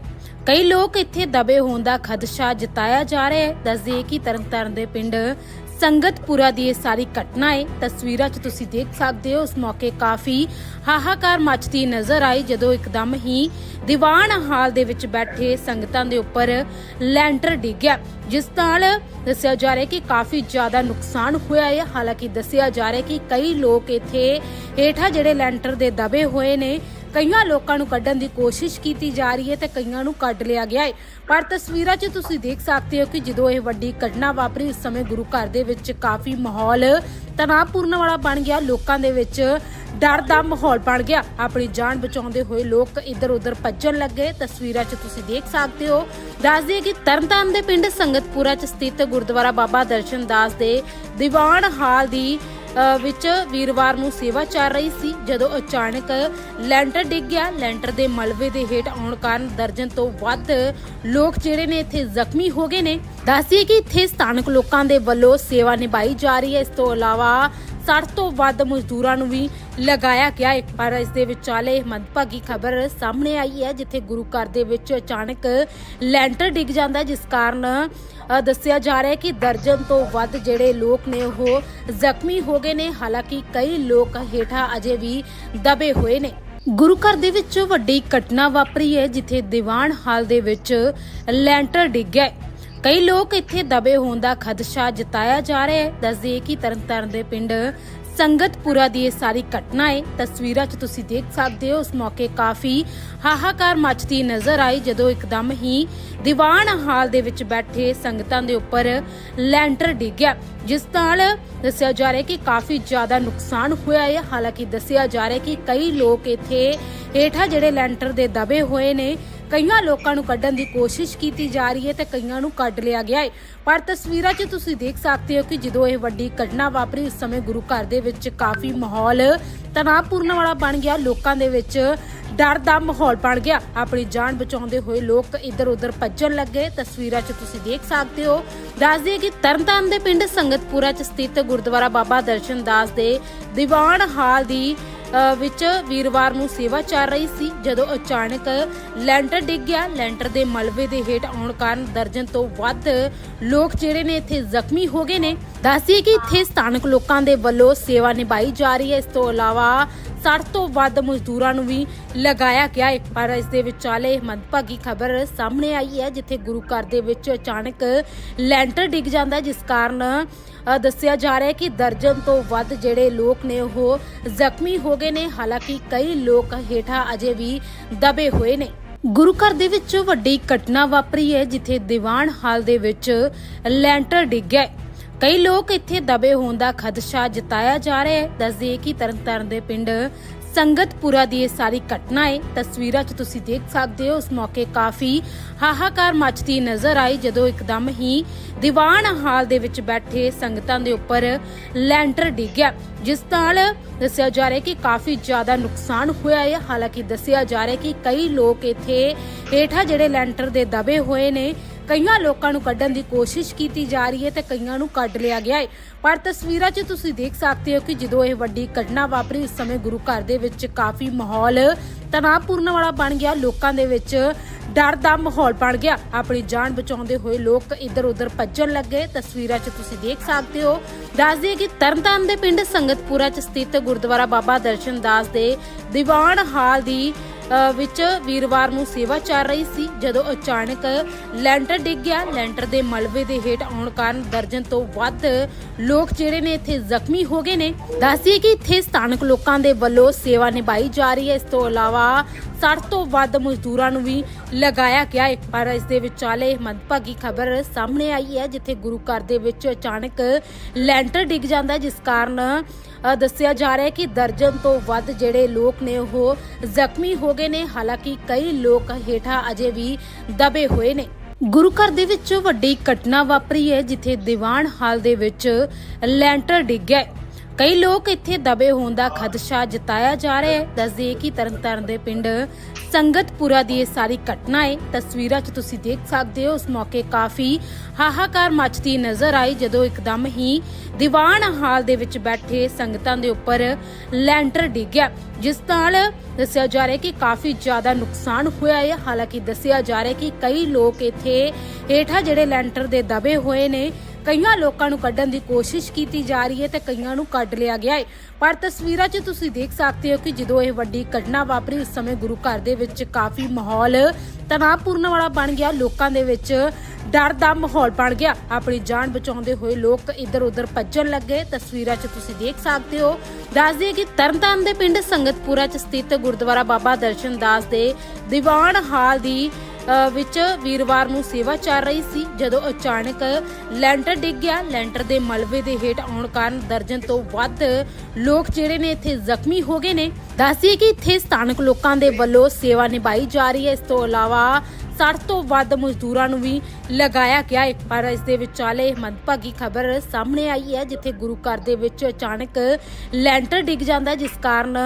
ਕਈ ਲੋਕ ਇੱਥੇ ਦਬੇ ਹੋਣ ਦਾ ਖਦਸ਼ਾ ਜਤਾਇਆ ਜਾ ਰਿਹਾ ਹੈ। ਦੱਸਦੇ ਕਿ ਤਰਨਤਾਰਨ ਦੇ ਪਿੰਡ ਸੰਗਤਪੁਰਾ ਦੀ ਇਹ ਸਾਰੀ ਘਟਨਾ ਹੈ ਤਸਵੀਰਾਂ 'ਚ ਤੁਸੀਂ ਦੇਖ ਸਕਦੇ ਹੋ ਉਸ ਮੌਕੇ ਕਾਫੀ ਹਾਹਾਕਾਰ ਮਚਦੀ ਨਜ਼ਰ ਆਈ, ਜਦੋਂ ਇੱਕਦਮ ਹੀ ਦੀਵਾਨ ਹਾਲ ਦੇ ਵਿੱਚ ਬੈਠੇ ਸੰਗਤਾਂ ਦੇ ਉੱਪਰ ਲੈਂਟਰ ਡਿੱਗਿਆ। ਜਿਸ ਨਾਲ ਦੱਸਿਆ ਜਾ ਰਿਹਾ ਕਿ ਕਾਫੀ ਜ਼ਿਆਦਾ ਨੁਕਸਾਨ ਹੋਇਆ ਹੈ ਹਾਲਾਂਕਿ ਦੱਸਿਆ ਜਾ ਰਿਹਾ ਕਿ ਕਈ ਲੋਕ ਇੱਥੇ ਹੇਠਾਂ ਜਿਹੜੇ ਲੈਂਟਰ ਦੇ ਦਬੇ ਹੋਏ ਨੇ ਕਈਆਂ ਲੋਕਾਂ ਨੂੰ ਕੱਢਣ ਦੀ ਕੋਸ਼ਿਸ਼ ਕੀਤੀ ਜਾ ਰਹੀ ਹੈ ਤੇ ਕਈਆਂ ਨੂੰ ਕੱਢ ਲਿਆ ਗਿਆ ਹੈ। ਪਰ ਤਸਵੀਰਾਂ 'ਚ ਤੁਸੀਂ ਦੇਖ ਸਕਦੇ ਹੋ ਕਿ ਜਦੋਂ ਇਹ ਵੱਡੀ ਘਟਨਾ ਵਾਪਰੀ, ਉਸ ਸਮੇਂ ਗੁਰੂ ਘਰ ਦੇ ਵਿੱਚ ਕਾਫੀ ਮਾਹੌਲ ਤਣਾਅਪੂਰਨ ਵਾਲਾ ਬਣ ਗਿਆ। ਲੋਕਾਂ ਦੇ ਵਿੱਚ ਡਰ ਦਾ ਮਾਹੌਲ ਬਣ ਗਿਆ। ਆਪਣੀ ਜਾਨ ਬਚਾਉਂਦੇ ਹੋਏ ਲੋਕ ਇੱਧਰ ਉੱਧਰ ਭੱਜਣ ਲੱਗੇ। ਤਸਵੀਰਾਂ 'ਚ ਤੁਸੀਂ ਦੇਖ ਸਕਦੇ ਹੋ। ਦੱਸ ਦਈਏ ਕਿ ਤਰਨਤਾਰਨ ਦੇ ਪਿੰਡ ਸੰਗਤਪੁਰਾ 'ਚ ਸਥਿਤ ਗੁਰਦੁਆਰਾ ਬਾਬਾ ਦਰਸ਼ਨ ਦਾਸ ਦੇ ਦੀਵਾਨ ਹਾਲ ਦੀ ਵਿੱਚ ਵੀਰਵਾਰ ਨੂੰ ਸੇਵਾ ਚੱਲ ਰਹੀ ਸੀ, ਜਦੋਂ ਅਚਾਨਕ ਲੈਂਟਰ ਡਿੱਗ ਗਿਆ। ਲੈਂਟਰ ਦੇ ਮਲਬੇ ਦੇ ਹੇਠ ਆਉਣ ਕਾਰਨ ਦਰਜਨ ਤੋਂ ਵੱਧ ਲੋਕ ਜਿਹੜੇ ਨੇ ਇੱਥੇ ਜ਼ਖਮੀ ਹੋ ਗਏ ਨੇ। ਦੱਸੀਏ ਕਿ ਇੱਥੇ ਸਥਾਨਕ ਲੋਕਾਂ ਦੇ ਵੱਲੋਂ ਸੇਵਾ ਨਿਭਾਈ ਜਾ ਰਹੀ ਹੈ। ਇਸ ਤੋਂ ਇਲਾਵਾ 60 ਤੋਂ ਵੱਧ ਮਜ਼ਦੂਰਾਂ ਨੂੰ ਵੀ ਲਗਾਇਆ ਗਿਆ ਹੈ ਪਰ ਇਸ ਦੇ ਵਿਚਾਲੇ ਮੰਦਭਾਗੀ ਖਬਰ ਸਾਹਮਣੇ ਆਈ ਹੈ, ਜਿੱਥੇ ਗੁਰੂ ਘਰ ਦੇ ਵਿੱਚ ਅਚਾਨਕ ਲੈਂਟਰ ਡਿੱਗ ਜਾਂਦਾ ਜਿਸ ਕਾਰਨ ਦੱਸਿਆ ਜਾ ਰਿਹਾ ਹੈ ਕਿ ਦਰਜਨ ਤੋਂ ਵੱਧ ਜਿਹੜੇ ਲੋਕ ਨੇ ਉਹ ਜ਼ਖਮੀ ਹੋ ਗਏ ਨੇ। ਹਾਲਾਂਕਿ ਕਈ ਲੋਕ ਹੇਠਾਂ ਅਜੇ ਵੀ ਦਬੇ ਹੋਏ ਨੇ। ਗੁਰੂ ਘਰ ਦੇ ਵਿੱਚ ਵੱਡੀ ਘਟਨਾ ਵਾਪਰੀ ਹੈ, ਜਿੱਥੇ ਦੀਵਾਨ ਹਾਲ ਦੇ ਵਿੱਚ ਲੈਂਟਰ ਡਿੱਗ ਗਿਆ ਕਈ ਲੋਕ ਇੱਥੇ ਦਬੇ ਹੋਣ ਦਾ ਖਦਸ਼ਾ ਜਤਾਇਆ ਜਾ ਰਿਹਾ ਹੈ। ਦੱਸਦੇ ਕਿ ਤਰਨਤਾਰਨ ਦੇ ਪਿੰਡ ਸੰਗਤਪੁਰਾ ਦੀ ਇਹ ਸਾਰੀ ਘਟਨਾ ਹੈ। ਤਸਵੀਰਾਂ 'ਚ ਤੁਸੀਂ ਦੇਖ ਸਕਦੇ ਹੋ, ਉਸ ਮੌਕੇ ਕਾਫੀ ਹਾਹਾਕਾਰ ਮਚਦੀ ਨਜ਼ਰ ਆਈ, ਜਦੋਂ ਇੱਕਦਮ ਹੀ ਦੀਵਾਨ ਹਾਲ ਦੇ ਵਿੱਚ ਬੈਠੇ ਸੰਗਤਾਂ ਦੇ ਉੱਪਰ ਲੈਂਟਰ ਡਿੱਗ ਗਿਆ। ਜਿਸ ਨਾਲ ਦੱਸਿਆ ਜਾ ਰਿਹਾ ਕਿ ਕਾਫੀ ਜ਼ਿਆਦਾ ਨੁਕਸਾਨ ਹੋਇਆ ਹੈ। ਹਾਲਾਂਕਿ ਦੱਸਿਆ ਜਾ ਰਿਹਾ ਕਿ ਕਈ ਲੋਕ ਇੱਥੇ ਹੇਠਾਂ ਜਿਹੜੇ ਲੈਂਟਰ ਦੇ ਦਬੇ ਹੋਏ ਨੇ ਕਈਆਂ ਲੋਕਾਂ ਨੂੰ ਕੱਢਣ ਦੀ ਕੋਸ਼ਿਸ਼ ਕੀਤੀ ਜਾ ਰਹੀ ਹੈ ਤੇ ਕਈਆਂ ਨੂੰ ਕੱਢ ਲਿਆ ਗਿਆ ਹੈ। ਪਰ ਤਸਵੀਰਾਂ 'ਚ ਤੁਸੀਂ ਦੇਖ ਸਕਦੇ ਹੋ ਕਿ ਜਦੋਂ ਇਹ ਵੱਡੀ ਘਟਨਾ ਵਾਪਰੀ ਉਸ ਸਮੇਂ ਗੁਰੂ ਘਰ ਦੇ ਵਿੱਚ ਕਾਫੀ ਮਾਹੌਲ ਤਣਾਅਪੂਰਨ ਵਾਲਾ ਬਣ ਗਿਆ। ਲੋਕਾਂ ਦੇ ਵਿੱਚ ਡਰ ਦਾ ਮਾਹੌਲ ਬਣ ਗਿਆ। ਆਪਣੀ ਜਾਨ ਬਚਾਉਂਦੇ ਹੋਏ ਲੋਕ ਇੱਧਰ ਉੱਧਰ ਭੱਜਣ ਲੱਗੇ ਤਸਵੀਰਾਂ 'ਚ ਤੁਸੀਂ ਦੇਖ ਸਕਦੇ ਹੋ, ਦੱਸ ਦਈਏ ਕਿ ਤਰਨਤਾਰਨ ਦੇ ਪਿੰਡ ਸੰਗਤਪੁਰਾ 'ਚ ਸਥਿਤ ਗੁਰਦੁਆਰਾ ਬਾਬਾ ਦਰਸ਼ਨ ਦਾਸ ਦੇ ਦੀਵਾਨ ਹਾਲ ਦੀ ਵਿੱਚ ਵੀਰਵਾਰ ਨੂੰ ਸੇਵਾ ਚੱਲ ਰਹੀ ਸੀ, ਜਦੋਂ ਅਚਾਨਕ ਲੈਂਟਰ ਡਿੱਗ ਗਿਆ। ਲੈਂਟਰ ਦੇ ਮਲਬੇ ਦੇ ਹੇਠ ਆਉਣ ਕਾਰਨ ਦਰਜਨ ਤੋਂ ਵੱਧ ਲੋਕ ਜਿਹੜੇ ਨੇ ਇੱਥੇ ਜ਼ਖਮੀ ਹੋ ਗਏ ਨੇ। ਦੱਸੀਏ ਕਿ ਇੱਥੇ ਸਥਾਨਕ ਲੋਕਾਂ ਦੇ ਵੱਲੋਂ ਸੇਵਾ ਨਿਭਾਈ ਜਾ ਰਹੀ ਹੈ। ਇਸ ਤੋਂ ਇਲਾਵਾ 60 ਤੋਂ ਵੱਧ ਮਜ਼ਦੂਰਾਂ ਨੂੰ ਵੀ ਲਗਾਇਆ ਗਿਆ ਹੈ ਪਰ ਇਸ ਦੇ ਵਿਚਾਲੇ ਮੰਦਭਾਗੀ ਖਬਰ ਸਾਹਮਣੇ ਆਈ ਹੈ, ਜਿੱਥੇ ਗੁਰੂ ਘਰ ਦੇ ਵਿੱਚ ਅਚਾਨਕ ਲੈਂਟਰ ਡਿੱਗ ਜਾਂਦਾ ਜਿਸ ਕਾਰਨ ਦੱਸਿਆ ਜਾ ਰਿਹਾ ਹੈ ਕਿ ਦਰਜਨ ਤੋਂ ਵੱਧ ਜਿਹੜੇ ਲੋਕ ਨੇ ਉਹ ਜ਼ਖਮੀ ਹੋ ਗਏ ਨੇ। ਹਾਲਾਂਕਿ ਕਈ ਲੋਕ ਹੇਠਾਂ ਅਜੇ ਵੀ ਦਬੇ ਹੋਏ ਨੇ। ਗੁਰੂ ਘਰ ਦੇ ਵਿੱਚ ਵੱਡੀ ਘਟਨਾ ਵਾਪਰੀ ਹੈ, ਜਿੱਥੇ ਦੀਵਾਨ ਹਾਲ ਦੇ ਵਿੱਚ ਲੈਂਟਰ ਡਿੱਗ ਗਿਆ ਕਈ ਲੋਕ ਇੱਥੇ ਦਬੇ ਹੋਣ ਦਾ ਖਦਸ਼ਾ ਜਤਾਇਆ ਜਾ ਰਿਹਾ ਹੈ। ਦੱਸਦੇ ਕਿ ਤਰਨਤਾਰਨ ਦੇ ਪਿੰਡ ਸੰਗਤਪੁਰਾ ਦੀ ਇਹ ਸਾਰੀ ਘਟਨਾ ਹੈ। ਤਸਵੀਰਾਂ 'ਚ ਤੁਸੀਂ ਦੇਖ ਸਕਦੇ ਹੋ ਉਸ ਮੌਕੇ ਕਾਫੀ ਹਾਹਾਕਾਰ ਮਚਦੀ ਨਜ਼ਰ ਆਈ, ਜਦੋਂ ਇੱਕਦਮ ਹੀ ਦੀਵਾਨ ਹਾਲ ਦੇ ਵਿੱਚ ਬੈਠੇ ਸੰਗਤਾਂ ਦੇ ਉੱਪਰ ਲੈਂਟਰ ਡਿੱਗਿਆ, ਜਿਸ ਨਾਲ ਦੱਸਿਆ ਜਾ ਰਿਹਾ ਕਿ ਕਾਫੀ ਜ਼ਿਆਦਾ ਨੁਕਸਾਨ ਹੋਇਆ ਹੈ। ਹਾਲਾਂਕਿ ਦੱਸਿਆ ਜਾ ਰਿਹਾ ਕਿ ਕਈ ਲੋਕ ਇੱਥੇ ਹੇਠਾਂ ਜਿਹੜੇ ਲੈਂਟਰ ਦੇ ਦਬੇ ਹੋਏ ਨੇ ਕਈਆਂ ਲੋਕਾਂ ਨੂੰ ਕੱਢਣ ਦੀ ਕੋਸ਼ਿਸ਼ ਕੀਤੀ ਜਾ ਰਹੀ ਹੈ ਤੇ ਕਈਆਂ ਨੂੰ ਕੱਢ ਲਿਆ ਗਿਆ ਹੈ। ਪਰ ਤਸਵੀਰਾਂ 'ਚ ਤੁਸੀਂ ਦੇਖ ਸਕਦੇ ਹੋ ਕਿ ਜਦੋਂ ਇਹ ਵੱਡੀ ਘਟਨਾ ਵਾਪਰੀ ਉਸ ਸਮੇਂ ਗੁਰੂ ਘਰ ਦੇ ਵਿੱਚ ਕਾਫੀ ਮਾਹੌਲ ਤਣਾਅਪੂਰਨ ਵਾਲਾ ਬਣ ਗਿਆ। ਲੋਕਾਂ ਦੇ ਵਿੱਚ ਡਰ ਦਾ ਮਾਹੌਲ ਬਣ ਗਿਆ। ਆਪਣੀ ਜਾਨ ਬਚਾਉਂਦੇ ਹੋਏ ਲੋਕ ਇੱਧਰ ਉੱਧਰ ਭੱਜਣ ਲੱਗੇ। ਤਸਵੀਰਾਂ 'ਚ ਤੁਸੀਂ ਦੇਖ ਸਕਦੇ ਹੋ। ਦੱਸ ਦਈਏ ਕਿ ਤਰਨਤਾਰਨ ਦੇ ਪਿੰਡ ਸੰਗਤਪੁਰਾ 'ਚ ਸਥਿਤ ਗੁਰਦੁਆਰਾ ਬਾਬਾ ਦਰਸ਼ਨ ਦਾਸ ਦੇ ਦੀਵਾਨ ਹਾਲ ਦੀ ਵਿੱਚ ਵੀਰਵਾਰ ਨੂੰ ਸੇਵਾ ਚੱਲ ਰਹੀ ਸੀ, ਜਦੋਂ ਅਚਾਨਕ ਲੈਂਟਰ ਡਿੱਗ ਗਿਆ। ਲੈਂਟਰ ਦੇ ਮਲਬੇ ਦੇ ਹੇਠ ਆਉਣ ਕਾਰਨ ਦਰਜਨ ਤੋਂ ਵੱਧ ਲੋਕ ਜਿਹੜੇ ਨੇ ਇੱਥੇ ਜ਼ਖਮੀ ਹੋ ਗਏ ਨੇ। ਦੱਸਦੀਏ ਕਿ ਇੱਥੇ ਸਥਾਨਕ ਲੋਕਾਂ ਦੇ ਵੱਲੋਂ ਸੇਵਾ ਨਿਭਾਈ ਜਾ ਰਹੀ ਹੈ। ਇਸ ਤੋਂ ਇਲਾਵਾ 60 ਤੋਂ ਵੱਧ ਮਜ਼ਦੂਰਾਂ ਨੂੰ ਵੀ ਲਗਾਇਆ ਗਿਆ। ਹੈ ਪਰ ਇਸ ਦੇ ਵਿਚਾਲੇ ਮੰਦਭਾਗੀ ਖਬਰ ਸਾਹਮਣੇ ਆਈ ਹੈ, ਜਿੱਥੇ ਗੁਰੂ ਘਰ ਦੇ ਵਿੱਚ ਅਚਾਨਕ ਲੈਂਟਰ ਡਿੱਗ ਜਾਂਦਾ ਜਿਸ ਕਾਰਨ ਦੱਸਿਆ ਜਾ ਰਿਹਾ ਹੈ ਕਿ ਦਰਜਨ ਤੋਂ ਵੱਧ ਜਿਹੜੇ ਲੋਕ ਨੇ ਉਹ ਜ਼ਖਮੀ ਹੋ ਗਏ ਨੇ। ਹਾਲਾਂਕਿ ਕਈ ਲੋਕ ਹੇਠਾਂ ਅਜੇ ਵੀ ਦਬੇ ਹੋਏ ਨੇ। ਗੁਰੂ ਘਰ ਦੇ ਵਿੱਚ ਵੱਡੀ ਘਟਨਾ ਵਾਪਰੀ ਹੈ, ਜਿੱਥੇ ਦੀਵਾਨ ਹਾਲ ਦੇ ਵਿੱਚ ਲੈਂਟਰ ਡਿੱਗ ਗਿਆ ਕਈ ਲੋਕ ਇੱਥੇ ਦਬੇ ਹੋਣ ਦਾ ਖਦਸ਼ਾ ਜਤਾਇਆ ਜਾ ਰਿਹਾ ਹੈ। ਦੱਸਦੇ ਕਿ ਤਰਨਤਾਰਨ ਦੇ ਪਿੰਡ ਸੰਗਤਪੁਰਾ ਦੀ ਇਹ ਸਾਰੀ ਘਟਨਾ ਹੈ। ਤਸਵੀਰਾਂ 'ਚ ਤੁਸੀਂ ਦੇਖ ਸਕਦੇ ਹੋ ਉਸ ਮੌਕੇ ਕਾਫੀ ਹਾਹਾਕਾਰ ਮਚਦੀ ਨਜ਼ਰ ਆਈ, ਜਦੋਂ ਇੱਕਦਮ ਹੀ ਦੀਵਾਨ ਹਾਲ ਦੇ ਵਿੱਚ ਬੈਠੇ ਸੰਗਤਾਂ ਦੇ ਉੱਪਰ ਲੈਂਟਰ ਡਿੱਗ ਗਿਆ ਜਿਸ ਨਾਲ ਦੱਸਿਆ ਜਾ ਰਿਹਾ ਕਿ ਕਾਫੀ ਜ਼ਿਆਦਾ ਨੁਕਸਾਨ ਹੋਇਆ ਹੈ। ਹਾਲਾਂਕਿ ਦੱਸਿਆ ਜਾ ਰਿਹਾ ਕਿ ਕਈ ਲੋਕ ਇੱਥੇ ਹੇਠਾਂ ਜਿਹੜੇ ਲੈਂਟਰ ਦੇ ਦਬੇ ਹੋਏ ਨੇ ਕਈਆਂ ਲੋਕਾਂ ਨੂੰ ਕੱਢਣ ਦੀ ਕੋਸ਼ਿਸ਼ ਕੀਤੀ ਜਾ ਰਹੀ ਹੈ ਤੇ ਕਈਆਂ ਨੂੰ ਕੱਢ ਲਿਆ ਗਿਆ ਹੈ। ਪਰ ਤਸਵੀਰਾਂ 'ਚ ਤੁਸੀਂ ਦੇਖ ਸਕਦੇ ਹੋ ਕਿ ਜਦੋਂ ਇਹ ਵੱਡੀ ਘਟਨਾ ਵਾਪਰੀ, ਉਸ ਸਮੇਂ ਗੁਰੂ ਘਰ ਦੇ ਵਿੱਚ ਕਾਫੀ ਮਾਹੌਲ ਤਣਾਅਪੂਰਨ ਵਾਲਾ ਬਣ ਗਿਆ। ਲੋਕਾਂ ਦੇ ਵਿੱਚ ਡਰ ਦਾ ਮਾਹੌਲ ਬਣ ਗਿਆ। ਆਪਣੀ ਜਾਨ ਬਚਾਉਂਦੇ ਹੋਏ ਲੋਕ ਇੱਧਰ ਉੱਧਰ ਭੱਜਣ ਲੱਗੇ। ਤਸਵੀਰਾਂ 'ਚ ਤੁਸੀਂ ਦੇਖ ਸਕਦੇ ਹੋ। ਦੱਸ ਦਈਏ ਕਿ ਤਰਨਤਾਰਨ ਦੇ ਪਿੰਡ ਸੰਗਤਪੁਰਾ 'ਚ ਸਥਿਤ ਗੁਰਦੁਆਰਾ ਬਾਬਾ ਦਰਸ਼ਨ ਦਾਸ ਦੇ ਦੀਵਾਨ ਹਾਲ ਦੀ ਵਿੱਚ ਵੀਰਵਾਰ ਨੂੰ ਸੇਵਾ ਚੱਲ ਰਹੀ ਸੀ, ਜਦੋਂ ਅਚਾਨਕ ਲੈਂਟਰ ਡਿੱਗ ਗਿਆ। ਲੈਂਟਰ ਦੇ ਮਲਬੇ ਦੇ ਹੇਠ ਆਉਣ ਕਾਰਨ ਦਰਜਨ ਤੋਂ ਵੱਧ ਲੋਕ ਜਿਹੜੇ ਨੇ ਇੱਥੇ ਜ਼ਖਮੀ ਹੋ ਗਏ ਨੇ। ਦੱਸੀਏ ਕਿ ਇੱਥੇ ਸਥਾਨਕ ਲੋਕਾਂ ਦੇ ਵੱਲੋਂ ਸੇਵਾ ਨਿਭਾਈ ਜਾ ਰਹੀ ਹੈ। ਇਸ ਤੋਂ ਇਲਾਵਾ 60 ਤੋਂ ਵੱਧ ਮਜ਼ਦੂਰਾਂ ਨੂੰ ਵੀ ਲਗਾਇਆ ਗਿਆ ਹੈ ਪਰ ਇਸ ਦੇ ਵਿਚਾਲੇ ਮੰਦਭਾਗੀ ਖਬਰ ਸਾਹਮਣੇ ਆਈ ਹੈ, ਜਿੱਥੇ ਗੁਰੂ ਘਰ ਦੇ ਵਿੱਚ ਅਚਾਨਕ ਲੈਂਟਰ ਡਿੱਗ ਜਾਂਦਾ ਜਿਸ ਕਾਰਨ